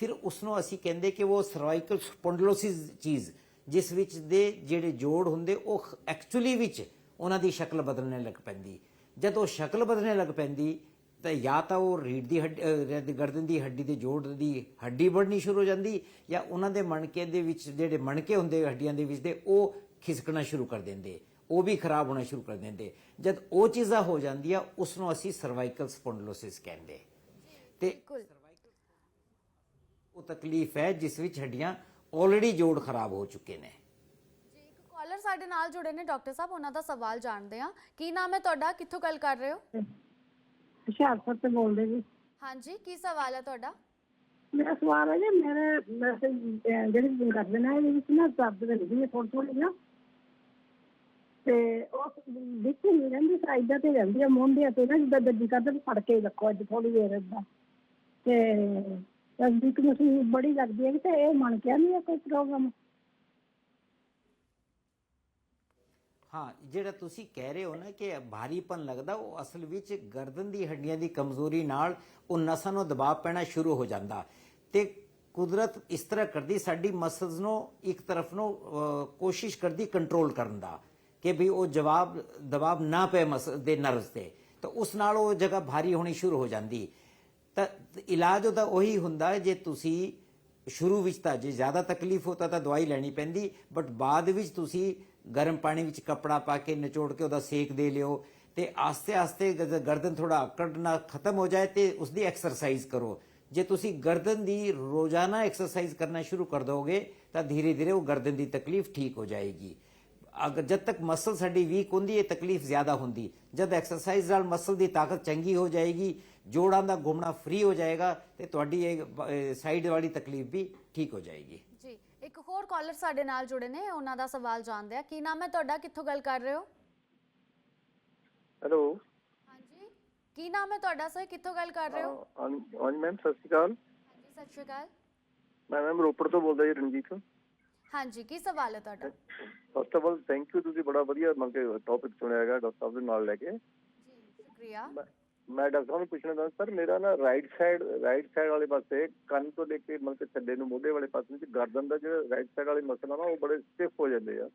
ਫਿਰ ਉਸ ਨੂੰ ਅਸੀਂ ਕਹਿੰਦੇ ਕਿ ਉਹ ਸਰਵਾਈਕਲ ਸਪੌਂਡਲੋਸਿਸ ਚੀਜ਼ ਜਿਸ ਵਿੱਚ ਦੇ ਜਿਹੜੇ ਜੋੜ ਹੁੰਦੇ ਉਹ ਐਕਚੁਅਲੀ ਵਿੱਚ ਉਹਨਾਂ ਦੀ ਸ਼ਕਲ ਬਦਲਣ ਲੱਗ ਪੈਂਦੀ। ਜਦ ਉਹ ਸ਼ਕਲ ਬਦਲਣ ਲੱਗ ਪੈਂਦੀ ਤਾਂ ਜਾਂ ਤਾਂ ਉਹ ਰੀੜ ਦੀ ਹੱਡੀ ਅਹ, ਗਰਦਨ ਦੀ ਹੱਡੀ ਦੇ ਜੋੜ ਦੀ ਹੱਡੀ ਬਣਨੀ ਸ਼ੁਰੂ ਹੋ ਜਾਂਦੀ ਜਾਂ ਉਹਨਾਂ ਦੇ ਮਣਕੇ ਦੇ ਵਿੱਚ ਜਿਹੜੇ ਮਣਕੇ ਹੁੰਦੇ ਹੱਡੀਆਂ ਦੇ ਵਿੱਚ ਦੇ ਉਹ ਖਿਸਕਣਾ ਸ਼ੁਰੂ ਕਰ ਦਿੰਦੇ। ਉਹ ਵੀ ਖਰਾਬ ਹੋਣਾ ਸ਼ੁਰੂ ਕਰ ਦਿੰਦੇ। ਜਦ ਉਹ ਚੀਜ਼ਾਂ ਹੋ ਜਾਂਦੀਆਂ ਉਸ ਨੂੰ ਅਸੀਂ ਸਰਵਾਈਕਲ ਸਪੌਂਡਲੋਸਿਸ ਕਹਿੰਦੇ। ਤੇ ਉਹ ਤਕਲੀਫ ਹੈ ਜਿਸ ਵਿੱਚ ਹੱਡੀਆਂ ਆਲਰੇਡੀ ਜੋੜ ਖਰਾਬ ਹੋ ਚੁੱਕੇ ਨੇ। ਜੀ ਇੱਕ ਕਾਲਰ ਸਾਡੇ ਨਾਲ ਜੁੜੇ ਨੇ ਡਾਕਟਰ ਸਾਹਿਬ ਉਹਨਾਂ ਦਾ ਸਵਾਲ ਜਾਣਦੇ ਆ ਕੀ ਨਾਮ ਹੈ ਤੁਹਾਡਾ? ਕਿੱਥੋਂ ਗੱਲ ਕਰ ਰਹੇ ਹੋ? ਹੁਸ਼ਿਆਰਪੁਰ ਤੋਂ ਬੋਲਦੇ ਜੀ। ਹਾਂਜੀ ਕੀ ਸਵਾਲ ਹੈ ਤੁਹਾਡਾ? ਮੇਰਾ ਸਵਾਲ ਹੈ ਜੀ ਮੇਰੇ ਅਹ, ਜਿਹੜੀ ਵੀ ਕਰਦੇ ਨੇ ਇਹਦੇ ਵਿੱਚ ਨਾ ਦਰਦ ਰਹਿੰਦੀ ਹੈ ਥੋੜੀ ਥੋੜੀ ਨਾ। ਤੇ ਉਹ ਵਿੱਚ ਨਹੀਂ ਰਹਿੰਦੀ ਸਾਈਡਾਂ ਤੇ ਰਹਿੰਦੀ ਹੈ ਮੋਢਿਆਂ ਤੇ ਨਾ ਜਿੱਦਾਂ ਗੱਡੀ ਕਰਦੇ ਫੜ ਕੇ ਰੱਖੋ ਅੱਜ ਥੋੜੀ ਦੇਰ ਏਦਾਂ ਤੇ ਤਸਦੀਕ ਮਸੀਂ ਬੜੀ ਲੱਗਦੀ ਹੈ ਤੇ ਇਹ ਮਨ ਕਿਹਾ ਨਹੀਂ ਹੈ ਕੋਈ ਪ੍ਰੋਬਲਮ ਹਾਂ, ਜਿਹੜਾ ਤੁਸੀਂ ਕਹਿ ਰਹੇ ਹੋ ਨਾ ਕਿ ਭਾਰੀਪਨ ਲੱਗਦਾ, ਉਹ ਅਸਲ ਵਿੱਚ ਗਰਦਨ ਦੀ ਹੱਡੀਆਂ ਦੀ ਕਮਜ਼ੋਰੀ ਨਾਲ ਉਹ ਨਸਾਂ ਨੂੰ ਦਬਾਅ ਪੈਣਾ ਸ਼ੁਰੂ ਹੋ ਜਾਂਦਾ। ਤੇ ਕੁਦਰਤ ਇਸ ਤਰ੍ਹਾਂ ਕਰਦੀ, ਸਾਡੀ ਮਸਲਸ ਨੂੰ ਇੱਕ ਤਰਫ ਨੂੰ ਕੋਸ਼ਿਸ਼ ਕਰਦੀ ਕੰਟਰੋਲ ਕਰਨ ਦਾ, ਕਿ ਵੀ ਉਹ ਜਵਾਬ, ਦਬਾਅ ਨਾ ਪਏ ਮਸਲ ਦੇ ਨਰਵਸ ਤੇ। ਤਾਂ ਉਸ ਨਾਲ ਉਹ ਜਗ੍ਹਾ ਭਾਰੀ ਹੋਣੀ ਸ਼ੁਰੂ ਹੋ ਜਾਂਦੀ। ਤਾਂ ਇਲਾਜ ਉਹਦਾ ਉਹੀ ਹੁੰਦਾ ਜੇ ਤੁਸੀਂ ਸ਼ੁਰੂ ਵਿੱਚ ਤਾਂ ਜੇ ਜ਼ਿਆਦਾ ਤਕਲੀਫ ਹੋਤਾ ਤਾਂ ਦਵਾਈ ਲੈਣੀ ਪੈਂਦੀ ਬਟ ਬਾਅਦ ਵਿੱਚ ਤੁਸੀਂ ਗਰਮ ਪਾਣੀ ਵਿੱਚ ਕਪੜਾ ਪਾ ਕੇ ਨਿਚੋੜ ਕੇ ਉਹਦਾ ਸੇਕ ਦੇ ਲਿਓ ਤੇ ਆਸਤੇ ਆਸਤੇ ਗਰਦਨ ਥੋੜਾ ਅਕੜਨਾ ਖਤਮ ਹੋ ਜਾਏ ਤੇ ਉਸ ਦੀ ਐਕਸਰਸਾਈਜ਼ ਕਰੋ। ਜੇ ਤੁਸੀਂ ਗਰਦਨ ਦੀ ਰੋਜ਼ਾਨਾ ਐਕਸਰਸਾਈਜ਼ ਕਰਨਾ ਸ਼ੁਰੂ ਕਰ ਦੋਗੇ, ਤਾਂ ਧੀਰੇ ਧੀਰੇ ਉਹ ਗਰਦਨ ਦੀ ਤਕਲੀਫ ਠੀਕ ਹੋ ਜਾਏਗੀ। ਅਗਰ ਜਦ ਤੱਕ ਮਸਲ ਸਾਡੀ ਵੀਕ ਹੁੰਦੀ ਹੈ ਤਕਲੀਫ ਜ਼ਿਆਦਾ ਹੁੰਦੀ। ਜਦ ਐਕਸਰਸਾਈਜ਼ ਨਾਲ ਮਸਲ ਦੀ ਤਾਕਤ ਚੰਗੀ ਹੋ ਜਾਏਗੀ ਜੋੜਾਂ ਦਾ ਘੁੰਮਣਾ ਫ੍ਰੀ ਹੋ ਜਾਏਗਾ ਤੇ ਤੁਹਾਡੀ ਇਹ ਸਾਈਡ ਵਾਲੀ ਤਕਲੀਫ ਵੀ ਠੀਕ ਹੋ ਜਾਏਗੀ। ਜੀ ਇੱਕ ਹੋਰ ਕਾਲਰ ਸਾਡੇ ਨਾਲ ਜੁੜੇ ਨੇ ਉਹਨਾਂ ਦਾ ਸਵਾਲ ਜਾਣਦੇ ਆ। ਕੀ ਨਾਮ ਹੈ ਤੁਹਾਡਾ? ਕਿੱਥੋਂ ਗੱਲ ਕਰ ਰਹੇ ਹੋ? ਹੈਲੋ ਹਾਂਜੀ। ਕੀ ਨਾਮ ਹੈ ਤੁਹਾਡਾ ਸਰ? ਕਿੱਥੋਂ ਗੱਲ ਕਰ ਰਹੇ ਹੋ? ਹਾਂਜੀ ਮੈਮ ਸਤਿ ਸ਼੍ਰੀ ਅਕਾਲ। ਹਾਂਜੀ ਸਤਿ ਸ਼੍ਰੀ ਅਕਾਲ। ਮੈਂ ਮੈਮ ਰੋਪੜ ਤੋਂ ਬੋਲਦਾ ਜੀ ਰਣਜੀਤ ਹਾਂਜੀ ਕੀ ਸਵਾਲ ਹੈ ਤੁਹਾਡਾ? First of all thank you ਤੁਸੀਂ ਬੜਾ ਵਧੀਆ ਮਤਲਬ ਕਿ ਟੌਪਿਕ ਚੁਣਿਆ ਹੈਗਾ ਡਾਕਟਰ ਸਾਹਿਬ ਦੇ ਨਾਲ ਲੈ ਕੇ। ਜੀ ਸ਼ੁਕਰੀਆ। ਮੈਂ- ਡਾਕਟਰ ਨੂੰ ਪੁੱਛਣਾ ਚਾਹੁੰਦਾ, ਸਰ, ਮੇਰਾ ਨਾ ਰਾਈਟ ਸਾਈਡ ਰਾਈਟ ਸਾਈਡ ਵਾਲੇ ਪਾਸੇ, ਕੰਨ ਤੋਂ ਲੈ ਕੇ ਮਤਲਬ ਕਿ ਥੱਲੇ ਨੂੰ ਮੋਢੇ ਵਾਲੇ ਪਾਸੇ ਵਿੱਚ ਗਰਦਨ ਦਾ ਜਿਹੜਾ ਰਾਈਟ ਸਾਈਡ ਵਾਲੇ ਮਸਲ ਆ ਨਾ, ਉਹ ਬੜੇ ਸਟਿਫ ਹੋ ਜਾਂਦੇ ਆ।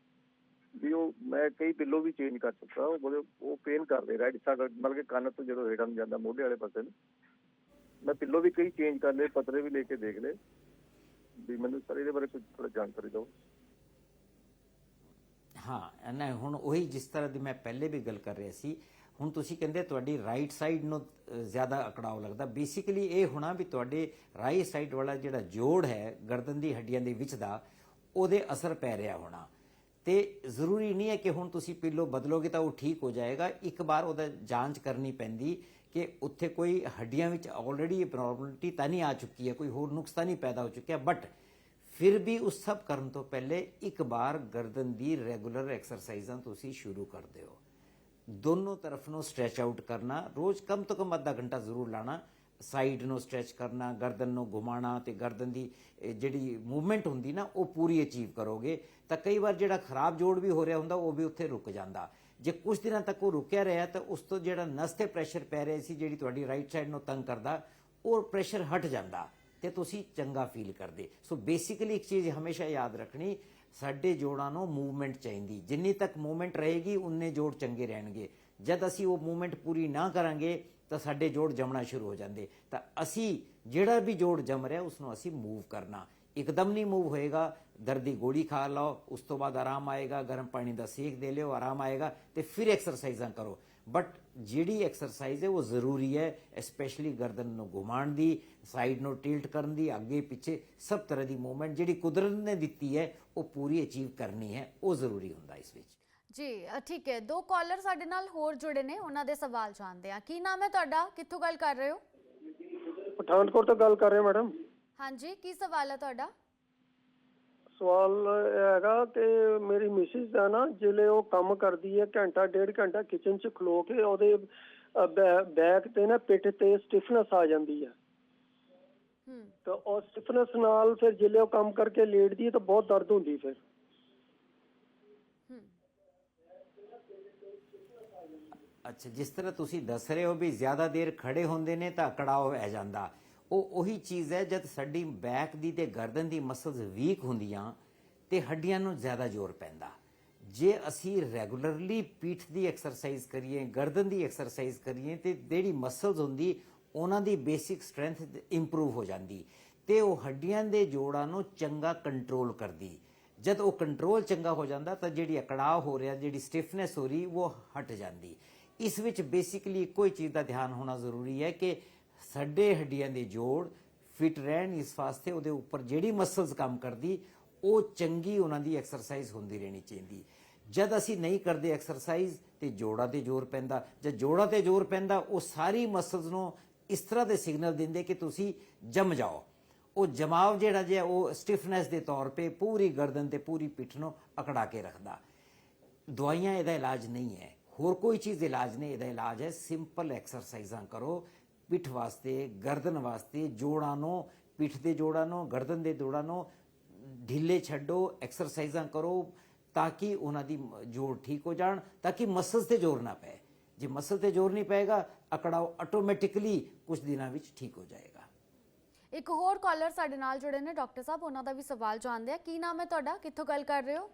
ਵੀ ਉਹ ਮੈਂ ਕਈ ਪਿੱਲੋ ਵੀ ਚੇਂਜ ਕਰ ਚੁੱਕਾ ਉਹ ਬੜੇ, ਉਹ ਪੇਨ ਕਰਦੇ ਰਾਈਟ ਸਾਈਡ ਮਤਲਬ ਕਿ ਕੰਨ ਤੋਂ ਜਦੋਂ ਹੇਠਾਂ ਜਾਂਦਾ, ਮੋਢੇ ਵਾਲੇ ਪਾਸੇ ਨੂੰ। ਮੈਂ ਪਿੱਲੋ ਵੀ ਕਈ ਚੇਂਜ ਕਰ ਲਏ ਪਤਰੇ ਵੀ ਲੈ ਕੇ ਦੇਖ ਲਏ। ਵੀ ਮੈਨੂੰ ਸਰ, ਇਹਦੇ ਬਾਰੇ ਕੁਝ ਥੋੜਾ ਜਾਣਕਾਰੀ ਦਿਓ। ਹਾਂ, ਨਾ, ਹੁਣ ਉਹੀ ਜਿਸ ਤਰ੍ਹਾਂ ਦੀ ਮੈਂ ਪਹਿਲੇ ਵੀ ਗੱਲ ਕਰ ਰਿਹਾ ਸੀ ਹੁਣ ਤੁਸੀਂ ਕਹਿੰਦੇ ਤੁਹਾਡੀ ਰਾਈਟ ਸਾਈਡ ਨੂੰ ਜ਼ਿਆਦਾ ਅਕੜਾਓ ਲੱਗਦਾ। ਬੇਸਿਕਲੀ ਇਹ ਹੋਣਾ ਵੀ ਤੁਹਾਡੇ ਰਾਈਟ ਸਾਈਡ ਵਾਲਾ ਜਿਹੜਾ ਜੋੜ ਹੈ, ਗਰਦਨ ਦੀ ਹੱਡੀਆਂ ਦੇ ਵਿੱਚ ਦਾ, ਉਹਦੇ ਅਸਰ ਪੈ ਰਿਹਾ ਹੋਣਾ। ਤੇ ਜ਼ਰੂਰੀ ਨਹੀਂ ਹੈ ਕਿ ਹੁਣ ਤੁਸੀਂ ਪਿੱਲੋ ਬਦਲੋਗੇ ਤਾਂ ਉਹ ਠੀਕ ਹੋ ਜਾਏਗਾ। ਇੱਕ ਵਾਰ ਉਹਦਾ ਜਾਂਚ ਕਰਨੀ ਪੈਂਦੀ ਕਿ ਉੱਥੇ ਕੋਈ ਹੱਡੀਆਂ ਵਿੱਚ ਆਲਰੇਡੀ ਪ੍ਰੋਬਲਮਟੀ ਤਾਂ ਨਹੀਂ ਆ ਚੁੱਕੀ ਹੈ, ਕੋਈ ਹੋਰ ਨੁਕਸ ਤਾਂ ਨਹੀਂ ਪੈਦਾ ਹੋ ਚੁੱਕਿਆ। ਬਟ ਫਿਰ ਵੀ ਉਸ ਸਭ ਕਰਨ ਤੋਂ ਪਹਿਲੇ ਇੱਕ ਵਾਰ ਗਰਦਨ ਦੀ ਰੈਗੂਲਰ ਐਕਸਰਸਾਈਜ਼ਾਂ ਤੁਸੀਂ ਸ਼ੁਰੂ ਕਰ ਦਿਓ। ਦੋਨੋਂ ਤਰਫ ਨੂੰ ਸਟ੍ਰੈਚ ਆਊਟ ਕਰਨਾ, ਰੋਜ਼ ਕਮ ਤੋਂ ਕਮ ਅੱਧਾ ਘੰਟਾ ਜ਼ਰੂਰ ਲਾਣਾ ਸਾਈਡ ਨੂੰ ਸਟ੍ਰੈਚ ਕਰਨਾ, ਗਰਦਨ ਨੂੰ ਘੁਮਾਉਣਾ ਤੇ ਗਰਦਨ ਦੀ ਜਿਹੜੀ ਮੂਵਮੈਂਟ ਹੁੰਦੀ ਨਾ, ਉਹ ਪੂਰੀ ਅਚੀਵ ਕਰੋਗੇ, ਤਾਂ ਕਈ ਵਾਰ ਜਿਹੜਾ ਖਰਾਬ ਜੋੜ ਵੀ ਹੋ ਰਿਹਾ ਹੁੰਦਾ, ਉਹ ਵੀ ਉੱਥੇ ਰੁਕ ਜਾਂਦਾ। ਜੇ ਕੁਝ ਦਿਨਾਂ ਤੱਕ ਉਹ ਰੁਕਿਆ ਰਿਹਾ, ਤਾਂ ਉਸ ਤੋਂ ਜਿਹੜਾ ਨਸ ਤੇ ਪ੍ਰੈਸ਼ਰ ਪੈ ਰਿਹਾ ਸੀ, ਜਿਹੜੀ ਤੁਹਾਡੀ ਰਾਈਟ ਸਾਈਡ ਨੂੰ ਤੰਗ ਕਰਦਾ, ਉਹ ਪ੍ਰੈਸ਼ਰ ਹਟ ਜਾਂਦਾ ਤੇ ਤੇ ਤੁਸੀਂ ਚੰਗਾ ਫੀਲ ਕਰਦੇ। ਸੋ ਬੇਸਿਕਲੀ ਇੱਕ ਚੀਜ਼ ਹਮੇਸ਼ਾ ਯਾਦ ਰੱਖਣੀ ਸਾਡੇ ਜੋੜਾਂ ਨੂੰ ਮੂਵਮੈਂਟ ਚਾਹੀਦੀ। ਜਿੰਨੀ ਤੱਕ ਮੂਵਮੈਂਟ ਰਹੇਗੀ, ਉਨੇ ਜੋੜ ਚੰਗੇ ਰਹਿਣਗੇ। ਜਦ ਅਸੀਂ ਉਹ ਮੂਵਮੈਂਟ ਪੂਰੀ ਨਾ ਕਰਾਂਗੇ, ਤਾਂ ਸਾਡੇ ਜੋੜ ਜਮਣਾ ਸ਼ੁਰੂ ਹੋ ਜਾਂਦੇ। ਤਾਂ ਅਸੀਂ ਜਿਹੜਾ ਵੀ ਜੋੜ ਜਮ ਰਿਹਾ ਉਸ ਨੂੰ ਅਸੀਂ ਮੂਵ ਕਰਨਾ। ਇੱਕਦਮ ਨਹੀਂ ਮੂਵ ਹੋਏਗਾ, ਦਰਦੀ ਗੋਲੀ ਖਾ ਲਓ, ਉਸ ਤੋਂ ਬਾਅਦ ਆਰਾਮ ਆਏਗਾ, ਗਰਮ ਪਾਣੀ ਦਾ ਸੇਕ ਦੇ ਲਿਓ, ਆਰਾਮ ਆਏਗਾ, ਤੇ ਫਿਰ ਐਕਸਰਸਾਈਜ਼ਾਂ ਕਰੋ। ਬਟ ਜਿਹੜੀ ਐਕਸਰਸਾਈਜ਼ ਹੈ, ਉਹ ਜ਼ਰੂਰੀ ਹੈ ਸਪੈਸ਼ਲੀ ਗਰਦਨ ਨੂੰ ਘੁਮਾਉਣ ਦੀ ਸਾਈਡ ਨੂੰ ਟਿਲਟ ਕਰਨ ਦੀ ਅੱਗੇ ਪਿੱਛੇ ਸਭ ਤਰ੍ਹਾਂ ਦੀ ਮੂਵਮੈਂਟ ਜਿਹੜੀ ਕੁਦਰਤ ਨੇ ਦਿੱਤੀ ਹੈ ਉਹ ਪੂਰੀ ਅਚੀਵ ਕਰਨੀ ਹੈ ਉਹ ਜ਼ਰੂਰੀ ਹੁੰਦਾ ਇਸ ਵਿੱਚ। ਜੀ ਅ, ਠੀਕ ਹੈ। ਦੋ ਕਾਲਰ ਸਾਡੇ ਨਾਲ ਹੋਰ ਜੁੜੇ ਨੇ ਉਹਨਾਂ ਦੇ ਸਵਾਲ ਜਾਣਦੇ ਆ ਕੀ ਨਾਮ ਹੈ ਤੁਹਾਡਾ? ਕਿੱਥੋਂ ਗੱਲ ਕਰ ਰਹੇ ਹੋ? ਪਠਾਨਕੋਟ ਤੋਂ ਗੱਲ ਕਰ ਰਹੇ ਮੈਡਮ। ਹਾਂਜੀ ਕੀ ਸਵਾਲ ਹੈ ਤੁਹਾਡਾ? ਸਵਾਲ ਇਹ ਹੈਗਾ ਕਿ ਮੇਰੀ ਮਿਸਿਸ ਦਾ ਨਾ ਜਿਹੜੇ ਉਹ ਕੰਮ ਕਰਦੀ ਹੈ ਘੰਟਾ ਡੇਢ ਘੰਟਾ ਕਿਚਨ 'ਚ ਖਲੋ ਕੇ ਉਹਦੇ ਬੈਕ ਤੇ ਨਾ ਪਿੱਠ ਤੇ ਸਟਿਫਨੈਸ ਆ ਜਾਂਦੀ ਹੂੰ। ਤਾਂ ਉਹ ਸਟਿਫਨੈਸ ਨਾਲ ਫਿਰ ਜਿਹੜੇ ਉਹ ਕੰਮ ਕਰਕੇ ਲੇਟਦੀ ਹੈ ਤਾਂ ਬਹੁਤ ਦਰਦ ਹੁੰਦੀ ਫਿਰ। ਹੂੰ। ਅੱਛਾ ਜਿਸ ਤਰ੍ਹਾਂ ਤੁਸੀਂ ਦੱਸ ਰਹੇ ਹੋ ਵੀ ਜ਼ਿਆਦਾ ਦੇਰ ਖੜੇ ਹੁੰਦੇ ਨੇ ਤਾਂ ਅਕੜਾਓ ਪੈ ਜਾਂਦਾ। ਉਹ ਉਹੀ ਚੀਜ਼ ਹੈ ਜਦ ਸਾਡੀ ਬੈਕ ਦੀ ਤੇ ਗਰਦਨ ਦੀ ਮਸਲਸ ਵੀਕ ਹੁੰਦੀਆਂ ਤੇ ਹੱਡੀਆਂ ਨੂੰ ਜ਼ਿਆਦਾ ਜ਼ੋਰ ਪੈਂਦਾ। ਜੇ ਅਸੀਂ ਰੈਗੂਲਰਲੀ ਪੀਠ ਦੀ ਐਕਸਰਸਾਈਜ਼ ਕਰੀਏ ਗਰਦਨ ਦੀ ਐਕਸਰਸਾਈਜ਼ ਕਰੀਏ ਤੇ ਜਿਹੜੀ ਮਸਲਸ ਹੁੰਦੀ ਉਹਨਾਂ ਦੀ ਬੇਸਿਕ ਸਟਰੈਂਥ ਇੰਪਰੂਵ ਹੋ ਜਾਂਦੀ ਤੇ ਉਹ ਹੱਡੀਆਂ ਦੇ ਜੋੜਾਂ ਨੂੰ ਚੰਗਾ ਕੰਟਰੋਲ ਕਰਦੀ। ਜਦ ਉਹ ਕੰਟਰੋਲ ਚੰਗਾ ਹੋ ਜਾਂਦਾ ਤਾਂ ਜਿਹੜੀ ਅਕੜਾਅ ਹੋ ਰਿਹਾ, ਜਿਹੜੀ ਸਟਿਫਨੈਸ ਹੋ ਰਹੀ, ਉਹ ਹਟ ਜਾਂਦੀ। ਇਸ ਵਿੱਚ ਬੇਸਿਕਲੀ ਇੱਕੋ ਹੀ ਚੀਜ਼ ਦਾ ਧਿਆਨ ਹੋਣਾ ਜ਼ਰੂਰੀ ਹੈ ਕਿ ਸਾਡੇ ਹੱਡੀਆਂ ਦੇ ਜੋੜ ਫਿਟ ਰਹਿਣ ਇਸ ਵਾਸਤੇ ਉਹਦੇ ਉੱਪਰ ਜਿਹੜੀ ਮਸਲਸ ਕੰਮ ਕਰਦੀ, ਉਹ ਚੰਗੀ ਉਹਨਾਂ ਦੀ ਐਕਸਰਸਾਈਜ਼ ਹੁੰਦੀ ਰਹਿਣੀ ਚਾਹੀਦੀ। ਜਦ ਅਸੀਂ ਨਹੀਂ ਕਰਦੇ ਐਕਸਰਸਾਈਜ਼ ਤੇ ਜੋੜਾਂ ਤੇ ਜ਼ੋਰ ਪੈਂਦਾ, ਜਦ ਜੋੜਾਂ ਤੇ ਜ਼ੋਰ ਪੈਂਦਾ, ਉਹ ਸਾਰੀ ਮਸਲਸ ਨੂੰ ਇਸ ਤਰ੍ਹਾਂ ਦੇ ਸਿਗਨਲ ਦਿੰਦੇ ਕਿ ਤੁਸੀਂ ਜੰਮ ਜਾਓ। ਉਹ ਜਮਾਵ ਜਿਹੜਾ ਜਿਹਾ, ਉਹ ਸਟਿਫਨੈਸ ਦੇ ਤੌਰ 'ਤੇ ਪੂਰੀ ਗਰਦਨ ਤੇ ਪੂਰੀ ਪਿੱਠ ਨੂੰ ਅਕੜਾ ਕੇ ਰੱਖਦਾ। ਦਵਾਈਆਂ ਇਹਦਾ ਇਲਾਜ ਨਹੀਂ ਹੈ। ਹੋਰ ਕੋਈ ਚੀਜ਼ ਇਲਾਜ ਨਹੀਂ, ਇਹਦਾ ਇਲਾਜ ਹੈ ਸਿੰਪਲ ਐਕਸਰਸਾਈਜ਼ਾਂ ਕਰੋ। ਪਿੱਠ ਵਾਸਤੇ, ਗਰਦਨ ਵਾਸਤੇ ਜੋੜਾਂ ਨੂੰ, ਪਿੱਠ ਦੇ ਜੋੜਾਂ ਨੂੰ, ਗਰਦਨ ਦੇ ਜੋੜਾਂ ਨੂੰ ਢਿੱਲੇ ਛੱਡੋ ਐਕਸਰਸਾਈਜ਼ਾਂ ਕਰੋ ਤਾਂ ਕਿ ਉਹਨਾਂ ਦੀ ਜੋੜ ਠੀਕ ਹੋ ਜਾਣ, ਤਾਂ ਕਿ ਮਸਲਸ ਤੇ ਜ਼ੋਰ ਨਾ ਪਏ ਜੇ ਮਸਲ ਤੇ ਜ਼ੋਰ ਨਹੀਂ ਪਏਗਾ ਅਕੜਾਓ ਆਟੋਮੈਟਿਕਲੀ ਕੁਝ ਦਿਨਾਂ ਵਿੱਚ ਠੀਕ ਹੋ ਜਾਏਗਾ। ਇੱਕ ਹੋਰ ਕਾਲਰ ਸਾਡੇ ਨਾਲ ਜੁੜੇ ਨੇ ਡਾਕਟਰ ਸਾਹਿਬ ਉਹਨਾਂ ਦਾ ਵੀ ਸਵਾਲ ਜਾਣਦੇ ਆ। ਕੀ ਨਾਮ ਹੈ ਤੁਹਾਡਾ? ਕਿੱਥੋਂ ਗੱਲ ਕਰ ਰਹੇ ਹੋ?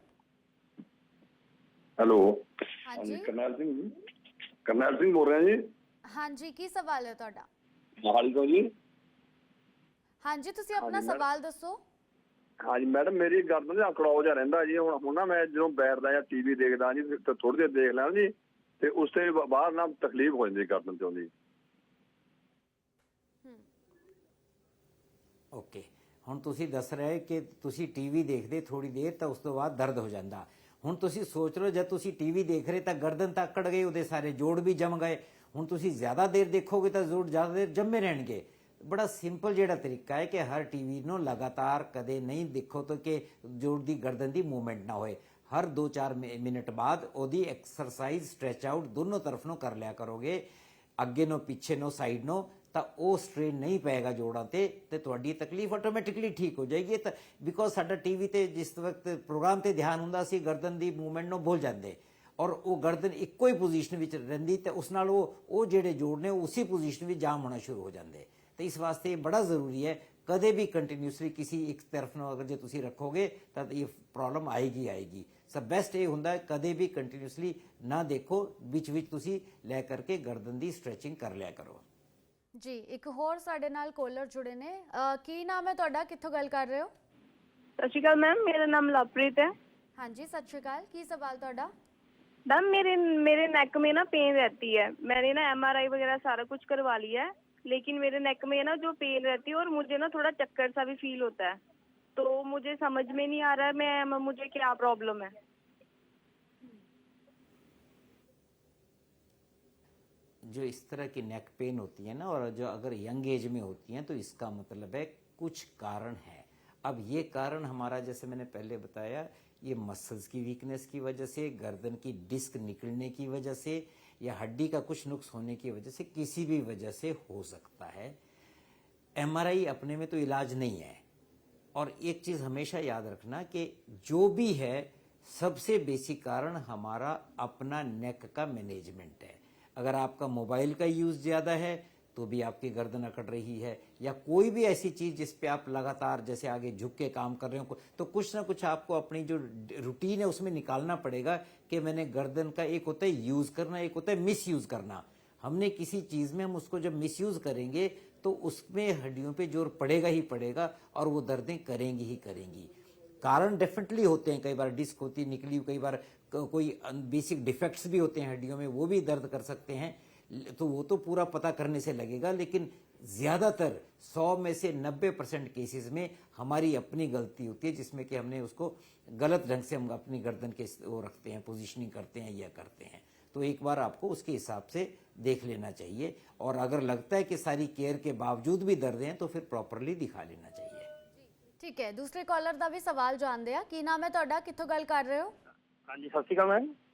ਹੈਲੋ। ਹਾਂਜੀ। ਕਰਨੈਲ ਸਿੰਘ ਜੀ। ਕਰਨੈਲ ਸਿੰਘ ਬੋਲ ਰਿਹਾ ਜੀ? ਹਾਂਜੀ ਕੀ ਸਵਾਲ ਹੈ ਤੁਹਾਡਾ? ਮੋਹਾਲੀ ਤੋਂ ਜੀ। ਹਾਂਜੀ ਤੁਸੀਂ ਆਪਣਾ। ਸਵਾਲ ਦੱਸੋ। ਹਾਂਜੀ ਮੈਡਮ ਮੇਰੀ ਗਰਦਨ ਦੇ ਅਕੜਾਓ ਜਿਹਾ ਰਹਿੰਦਾ ਜੀ। ਹੁਣ ਹੁਣ ਨਾ ਮੈਂ ਜਦੋਂ ਬੈਠਦਾ ਜਾਂ ਟੀਵੀ ਦੇਖਦਾ ਜੀ ਤੇ ਥੋੜੀ ਦੇਰ ਦੇਖ ਲੈਣਾ ਜੀ। ਤੇ ਉਸ ਤੋਂ ਬਾ- ਨਾ ਤਕਲੀਫ ਹੋ ਜਾਂਦੀ ਗਰਦਨ ਤੋਂ ਜੀ ਓਕੇ। ਹੁਣ ਤੁਸੀਂ ਦੱਸ ਰਹੇ ਕਿ ਤੁਸੀਂ ਟੀਵੀ ਦੇਖਦੇ ਥੋੜੀ ਦੇਰ ਤਾਂ ਉਸ ਤੋਂ ਬਾਅਦ ਦਰਦ ਹੋ ਜਾਂਦਾ। ਹੁਣ ਤੁਸੀਂ ਸੋਚ ਲਓ ਜਦ ਤੁਸੀਂ ਟੀਵੀ ਦੇਖ ਰਹੇ ਤਾਂ ਗਰਦਨ ਤਾਂ ਅਕੜ ਗਈ, ਉਹਦੇ ਸਾਰੇ ਜੋੜ ਵੀ ਜਮ ਗਏ। ਹੁਣ ਤੁਸੀਂ ਜ਼ਿਆਦਾ ਦੇਰ ਦੇਖੋਗੇ ਤਾਂ ਜੋੜ ਜ਼ਿਆਦਾ ਦੇਰ ਜੰਮੇ ਰਹਿਣਗੇ। ਬੜਾ ਸਿੰਪਲ ਜਿਹੜਾ ਤਰੀਕਾ ਹੈ ਕਿ ਹਰ ਟੀਵੀ ਨੂੰ ਲਗਾਤਾਰ ਕਦੇ ਨਹੀਂ ਦੇਖੋ ਤਾਂ ਕਿ ਜੋੜ ਦੀ ਗਰਦਨ ਦੀ ਮੂਵਮੈਂਟ ਨਾ ਹੋਏ। ਹਰ 2-4 ਮਿੰਟ ਬਾਅਦ ਉਹਦੀ ਐਕਸਰਸਾਈਜ਼ ਸਟ੍ਰੈਚ ਆਊਟ ਦੋਨੋਂ ਤਰਫ ਨੂੰ ਕਰ ਲਿਆ ਕਰੋਗੇ। ਅੱਗੇ ਨੂੰ, ਪਿੱਛੇ ਨੂੰ ਸਾਈਡ ਨੂੰ, ਤਾਂ ਉਹ ਸਟ੍ਰੇਨ ਨਹੀਂ ਪਏਗਾ ਜੋੜਾਂ ਤੇ ਤੇ ਤੁਹਾਡੀ ਤਕਲੀਫ ਆਟੋਮੈਟਿਕਲੀ ਠੀਕ ਹੋ ਜਾਏਗੀ। ਤਾਂ ਬਿਕੋਜ਼ ਸਾਡਾ ਟੀਵੀ ਤੇ ਜਿਸ ਵਕਤ ਪ੍ਰੋਗਰਾਮ ਤੇ ਧਿਆਨ ਹੁੰਦਾ ਸੀ, ਗਰਦਨ ਦੀ ਮੂਵਮੈਂਟ ਨੂੰ ਭੁੱਲ ਜਾਂਦੇ। ਔਰ ਉਹ ਗਰਦਨ ਇੱਕੋ ਹੀ ਪੋਜੀਸ਼ਨ ਵਿੱਚ ਰਹਿੰਦੀ ਤੇ ਉਸ ਨਾਲ ਉਹ ਉਹ ਜਿਹੜੇ ਜੋੜ ਨੇ, ਉਸੇ ਪੋਜੀਸ਼ਨ ਵਿੱਚ ਜਾਮ ਹੋਣਾ ਸ਼ੁਰੂ ਹੋ ਜਾਂਦੇ। ਤੇ ਇਸ ਵਾਸਤੇ ਇਹ ਬੜਾ ਜ਼ਰੂਰੀ ਹੈ ਕਦੇ ਵੀ ਕੰਟੀਨਿਊਸਲੀ ਕਿਸੇ ਇੱਕ ਤਰਫ ਨੂੰ ਅਗਰ ਜੇ ਤੁਸੀਂ ਰੱਖੋਗੇ ਤਾਂ ਇਹ ਪ੍ਰੋਬਲਮ ਆਏਗੀ ਆਏਗੀ ਸਭ ਬੈਸਟ ਇਹ ਹੁੰਦਾ ਹੈ ਕਦੇ ਵੀ ਕੰਟੀਨਿਊਸਲੀ ਨਾ ਦੇਖੋ ਵਿੱਚ ਵਿੱਚ ਤੁਸੀਂ ਲੈ ਕਰਕੇ ਗਰਦਨ ਦੀ ਸਟ੍ਰੈਚਿੰਗ ਕਰ ਲਿਆ ਕਰੋ ਜੀ ਇੱਕ ਹੋਰ ਸਾਡੇ ਨਾਲ ਕਾਲਰ ਜੁੜੇ ਨੇ ਅ, ਕੀ ਨਾਮ ਹੈ ਤੁਹਾਡਾ ਕਿੱਥੋਂ ਗੱਲ ਕਰ ਰਹੇ ਹੋ ਸਤਿ ਸ਼੍ਰੀ ਅਕਾਲ ਮੈਮ ਮੇਰਾ ਨਾਮ ਲਵਪ੍ਰੀਤ है ਹਾਂਜੀ ਸਤਿ ਸ਼੍ਰੀ ਅਕਾਲ ਕੀ ਸਵਾਲ ਤੁਹਾਡਾ मैम मेरे मेरे नेक में ना पेन रहती है मैंने ना एमआरआई वगैरह सारा कुछ करवा लिया है लेकिन मेरे नेक में ना जो पेन रहती है और मुझे ना थोड़ा चक्कर सा भी फील होता है। तो मुझे समझ में नहीं आ रहा है, मैं मुझे क्या प्रॉब्लम है? जो इस तरह की नेक पेन होती है ना, और जो अगर यंग एज में होती है तो इसका मतलब है कुछ कारण है। अब ये कारण हमारा, जैसे मैंने पहले बताया, ये मसल्स की वीकनेस की वजह से, गर्दन की डिस्क निकलने की वजह से या हड्डी का कुछ नुक्स होने की वजह से किसी भी वजह से हो सकता है। एमआरआई अपने में तो इलाज नहीं है। और एक चीज़ हमेशा याद रखना कि जो भी है, सबसे बेसिक कारण हमारा अपना नेक का मैनेजमेंट है। अगर आपका मोबाइल का यूज़ ज़्यादा है तो भी आपकी गर्दन अकड़ रही है, या कोई भी ऐसी चीज़ जिस पे आप लगातार जैसे आगे झुक के काम कर रहे हो तो कुछ ना कुछ आपको अपनी जो रूटीन है उसमें निकालना पड़ेगा कि मैंने गर्दन का एक होता है यूज़ करना, एक होता है मिस यूज़ करना। हमने किसी चीज़ में हम उसको जब मिस यूज़ करेंगे तो उसमें हड्डियों पे ज़ोर पड़ेगा ही पड़ेगा और वो दर्दें करेंगी ही करेंगी। कारण डेफिनेटली होते हैं, कई बार डिस्क होती, निकली कई बार कोई बेसिक डिफेक्ट्स भी होते हैं हड्डियों में, वो भी दर्द कर सकते हैं। तो वो तो पूरा पता करने से लगेगा लेकिन ज्यादातर 100 में से 90 परसेंट केसेस में हमारी अपनी गलती होती है जिसमें कि हमने उसको गलत ढंग से हम अपनी गर्दन के वो रखते हैं पोजीशनिंग करते हैं या करते हैं तो एक बार आपको उसके हिसाब से देख लेना चाहिए और अगर लगता है कि सारी केयर के बावजूद भी दर्द हैं तो फिर प्रॉपरली दिखा लेना चाहिए ਠੀਕ ਹੈ ਦੂਸਰੇ ਕਾਲਰ ਦਾ ਵੀ ਸਵਾਲ ਜਾਣਦੇ ਆ ਕੀ ਨਾਮ ਹੈ ਤੁਹਾਡਾ ਕਿੱਥੋਂ ਗੱਲ ਕਰ ਰਹੇ ਹੋ ਹਾਂਜੀ ਸਤਿ ਸ਼੍ਰੀ ਅਕਾਲ ਮੈਮ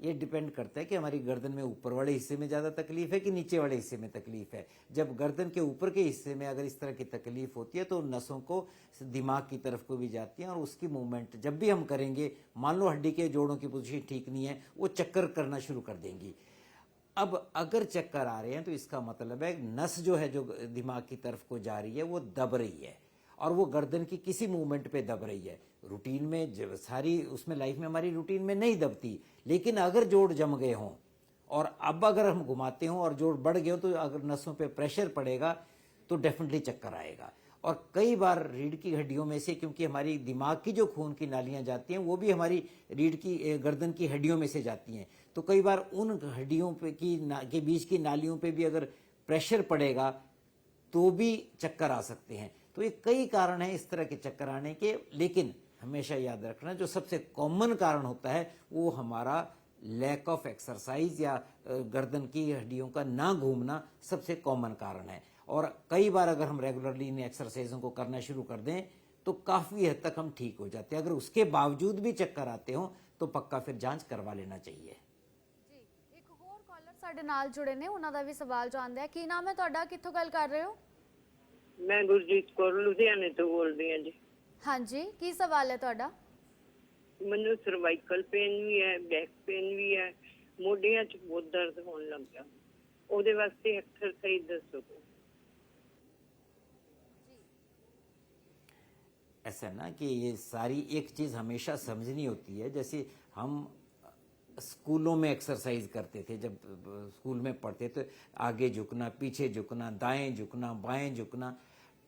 ये डिपेंड करता है कि हमारी गर्दन में ऊपर वाले हिस्से में ज़्यादा तकलीफ़ है कि नीचे वाले हिस्से में तकलीफ़ है। जब गर्दन के ऊपर के हिस्से में अगर इस तरह की तकलीफ़ होती है तो नसों को दिमाग की तरफ़ को भी जाती है और उसकी मूवमेंट जब भी हम करेंगे, मान लो हड्डी के जोड़ों की पोजिशन ठीक नहीं है, वो चक्कर करना शुरू कर देंगी। अब अगर चक्कर आ रहे हैं तो इसका मतलब है नस जो है, जो दिमाग की तरफ़ को जा रही है, वो दब रही है और वो गर्दन की किसी मूवमेंट पे दब रही है। रूटीन में जब सारी उसमें लाइफ में हमारी रूटीन में नहीं दबती लेकिन अगर जोड़ जम गए हों, और अब अगर हम घुमाते हों और जोड़ बढ़ गए हों तो अगर नसों पे प्रेशर पड़ेगा तो डेफिनेटली चक्कर आएगा। और कई बार रीढ़ की हड्डियों में से, क्योंकि हमारी दिमाग की जो खून की नालियाँ जाती हैं, वो भी हमारी रीढ़ की गर्दन की हड्डियों में से जाती हैं। तो कई बार उन हड्डियों पे की के बीच की नालियों पे भी अगर प्रेशर पड़ेगा तो भी चक्कर आ सकते हैं। तो ये कई कारण हैं इस तरह के चक्कर आने के, लेकिन हमेशा याद रखना जो सबसे कॉमन कारण होता है वो हमारा लैक ऑफ एक्सरसाइज या अ, गर्दन की हड्डियों का ना घूमना सबसे कॉमन कारण है और कई बार अगर हम रेगुलरली इन एक्सरसाइजों को करना शुरू कर दें तो काफी हद तक हम ठीक हो जाते हैं अगर उसके बावजूद भी चक्कर आते हो तो पक्का फिर जांच करवा लेना चाहिए ਜੀ ਇੱਕ ਹੋਰ ਕਾਲਰ ਸਾਡੇ ਨਾਲ ਜੁੜੇ ਨੇ ਉਹਨਾਂ ਦਾ ਵੀ ਸਵਾਲ ਜਾਣਦੇ ਆ ਕੀ ਨਾਮ ਹੈ ਤੁਹਾਡਾ ਕਿੱਥੋਂ ਗੱਲ ਕਰ ਰਹੇ ਹੋ ਮੈਂ ਗੁਰਜੀਤ ਕੌਰ ਲੁਧਿਆਣੇ ਤੋਂ ਬੋਲਦੀ ਹਾਂ ਜੀ ਹਾਂਜੀ ਕੀ ਸਵਾਲ ਹੈ ਤੁਹਾਡਾ ਮੈਨੂੰ ਸਰਵਾਈਕਲ ਪੇਨ ਵੀ ਹੈ ਬੈਕ ਪੇਨ ਵੀ ਹੈ ਮੋਢਿਆਂ 'ਚ ਬਹੁਤ ਦਰਦ ਹੋਣ ਲੱਗ ਗਿਆ ਉਹਦੇ ਵਾਸਤੇ ਐਕਸਰਸਾਈਜ਼ ਦੱਸੋ ऐसा ना कि ये सारी एक चीज हमेशा समझनी होती है जैसे हम स्कूलों में एक्सरसाइज करते थे जब स्कूल में पढ़ते थे आगे झुकना पीछे झुकना दाएं झुकना बाएं झुकना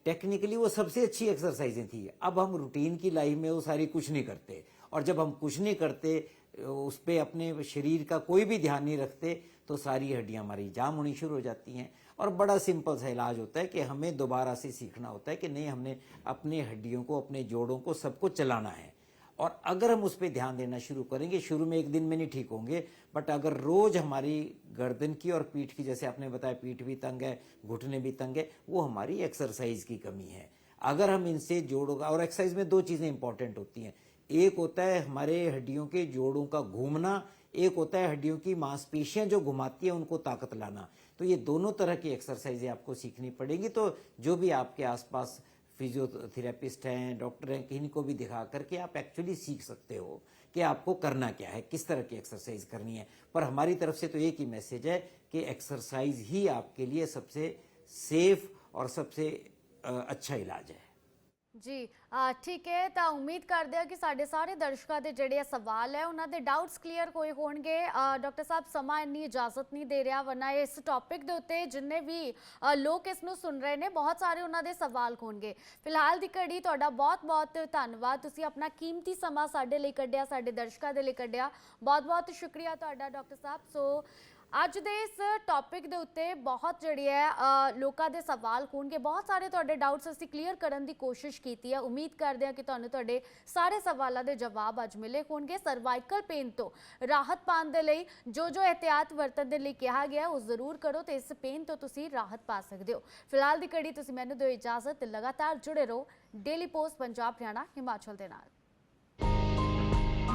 टेक्निकली वो सबसे अच्छी एक्सरसाइजें थी। अब हम रूटीन की लाइफ में वो सारी कुछ नहीं करते। और जब हम कुछ नहीं करते, उस पर अपने शरीर का कोई भी ध्यान नहीं रखते तो सारी हड्डियाँ हमारी जाम होनी शुरू हो जाती हैं। और बड़ा सिंपल सा इलाज होता है कि हमें दोबारा से सीखना होता है कि नहीं, हमने अपने हड्डियों को, अपने जोड़ों को सबको चलाना है। और अगर हम उस पर ध्यान देना शुरू करेंगे, शुरू में एक दिन में नहीं ठीक होंगे बट अगर रोज हमारी गर्दन की और पीठ की, जैसे आपने बताया, पीठ भी तंग है, घुटने भी तंग है, वो हमारी एक्सरसाइज की कमी है। अगर हम इनसे जोड़ों का, और एक्सरसाइज में दो चीज़ें इंपॉर्टेंट होती हैं। एक होता है हमारे हड्डियों के जोड़ों का घूमना, एक होता है हड्डियों की मांसपेशियाँ जो घुमाती है, उनको ताकत लाना। तो ये दोनों तरह की एक्सरसाइजें आपको सीखनी पड़ेंगी। तो जो भी आपके आसपास फिजियोथेरेपिस्ट हैं, डॉक्टर हैं, किन्हीं को भी दिखा करके आप एक्चुअली सीख सकते हो कि आपको करना क्या है, किस तरह की एक्सरसाइज करनी है। पर हमारी तरफ़ से तो एक ही मैसेज है कि एक्सरसाइज ही आपके लिए सबसे सेफ़ और सबसे अच्छा इलाज है। ਜੀ ਠੀਕ ਹੈ, ਤਾਂ ਉਮੀਦ ਕਰਦੇ ਆ ਕਿ ਸਾਡੇ ਸਾਰੇ ਦਰਸ਼ਕਾਂ ਦੇ ਜਿਹੜੇ ਇਹ ਸਵਾਲ ਹੈ, ਉਹਨਾਂ ਦੇ ਡਾਊਟਸ ਕਲੀਅਰ ਹੋਏ ਹੋਣਗੇ। ਡਾਕਟਰ ਸਾਹਿਬ, ਸਮਾਂ ਇੰਨੀ ਇਜਾਜ਼ਤ ਨਹੀਂ ਦੇ ਰਿਹਾ, ਵਰਨਾ ਇਸ ਟੌਪਿਕ ਦੇ ਉੱਤੇ ਜਿੰਨੇ ਵੀ ਲੋਕ ਇਸ ਨੂੰ ਸੁਣ ਰਹੇ ਨੇ, ਬਹੁਤ ਸਾਰੇ ਉਹਨਾਂ ਦੇ ਸਵਾਲ ਹੋਣਗੇ। ਫਿਲਹਾਲ ਦੀ ਘੜੀ, ਤੁਹਾਡਾ ਬਹੁਤ-ਬਹੁਤ ਧੰਨਵਾਦ। ਤੁਸੀਂ ਆਪਣਾ ਕੀਮਤੀ ਸਮਾਂ ਸਾਡੇ ਲਈ ਕੱਢਿਆ, ਸਾਡੇ ਦਰਸ਼ਕਾਂ ਦੇ ਲਈ ਕੱਢਿਆ। ਬਹੁਤ-ਬਹੁਤ ਸ਼ੁਕਰੀਆ ਤੁਹਾਡਾ, ਡਾਕਟਰ ਸਾਹਿਬ। ਸੋ ਅੱਜ ਦੇ ਇਸ ਟੌਪਿਕ ਦੇ ਉੱਤੇ ਬਹੁਤ ਜਿਹੜੀ ਹੈ ਲੋਕਾਂ ਦੇ ਸਵਾਲ ਹੋਣਗੇ। ਬਹੁਤ ਸਾਰੇ ਤੁਹਾਡੇ ਡਾਊਟਸ ਅਸੀਂ ਕਲੀਅਰ ਕਰਨ ਦੀ ਕੋਸ਼ਿਸ਼ ਕੀਤੀ ਹੈ। ਉਮੀਦ ਕਰਦੇ ਹਾਂ ਕਿ ਤੁਹਾਨੂੰ ਤੁਹਾਡੇ ਸਾਰੇ ਸਵਾਲਾਂ ਦੇ ਜਵਾਬ ਅੱਜ ਮਿਲੇ ਹੋਣਗੇ। ਸਰਵਾਈਕਲ ਪੇਨ ਤੋਂ ਰਾਹਤ ਪਾਉਣ ਦੇ ਲਈ ਜੋ ਜੋ ਇਹਤਿਆਤ ਵਰਤਣ ਦੇ ਲਈ ਕਿਹਾ ਗਿਆ, ਉਹ ਜ਼ਰੂਰ ਕਰੋ ਤੇ ਇਸ ਪੇਨ ਤੋਂ ਤੁਸੀਂ ਰਾਹਤ ਪਾ ਸਕਦੇ ਹੋ। ਫਿਲਹਾਲ ਦੀ ਘੜੀ ਤੁਸੀਂ ਮੈਨੂੰ ਦਿਓ ਇਜਾਜ਼ਤ। ਲਗਾਤਾਰ ਜੁੜੇ ਰਹੋ ਡੇਲੀ ਪੋਸਟ ਪੰਜਾਬ, ਹਰਿਆਣਾ, ਹਿਮਾਚਲ ਦੇ ਨਾਲ।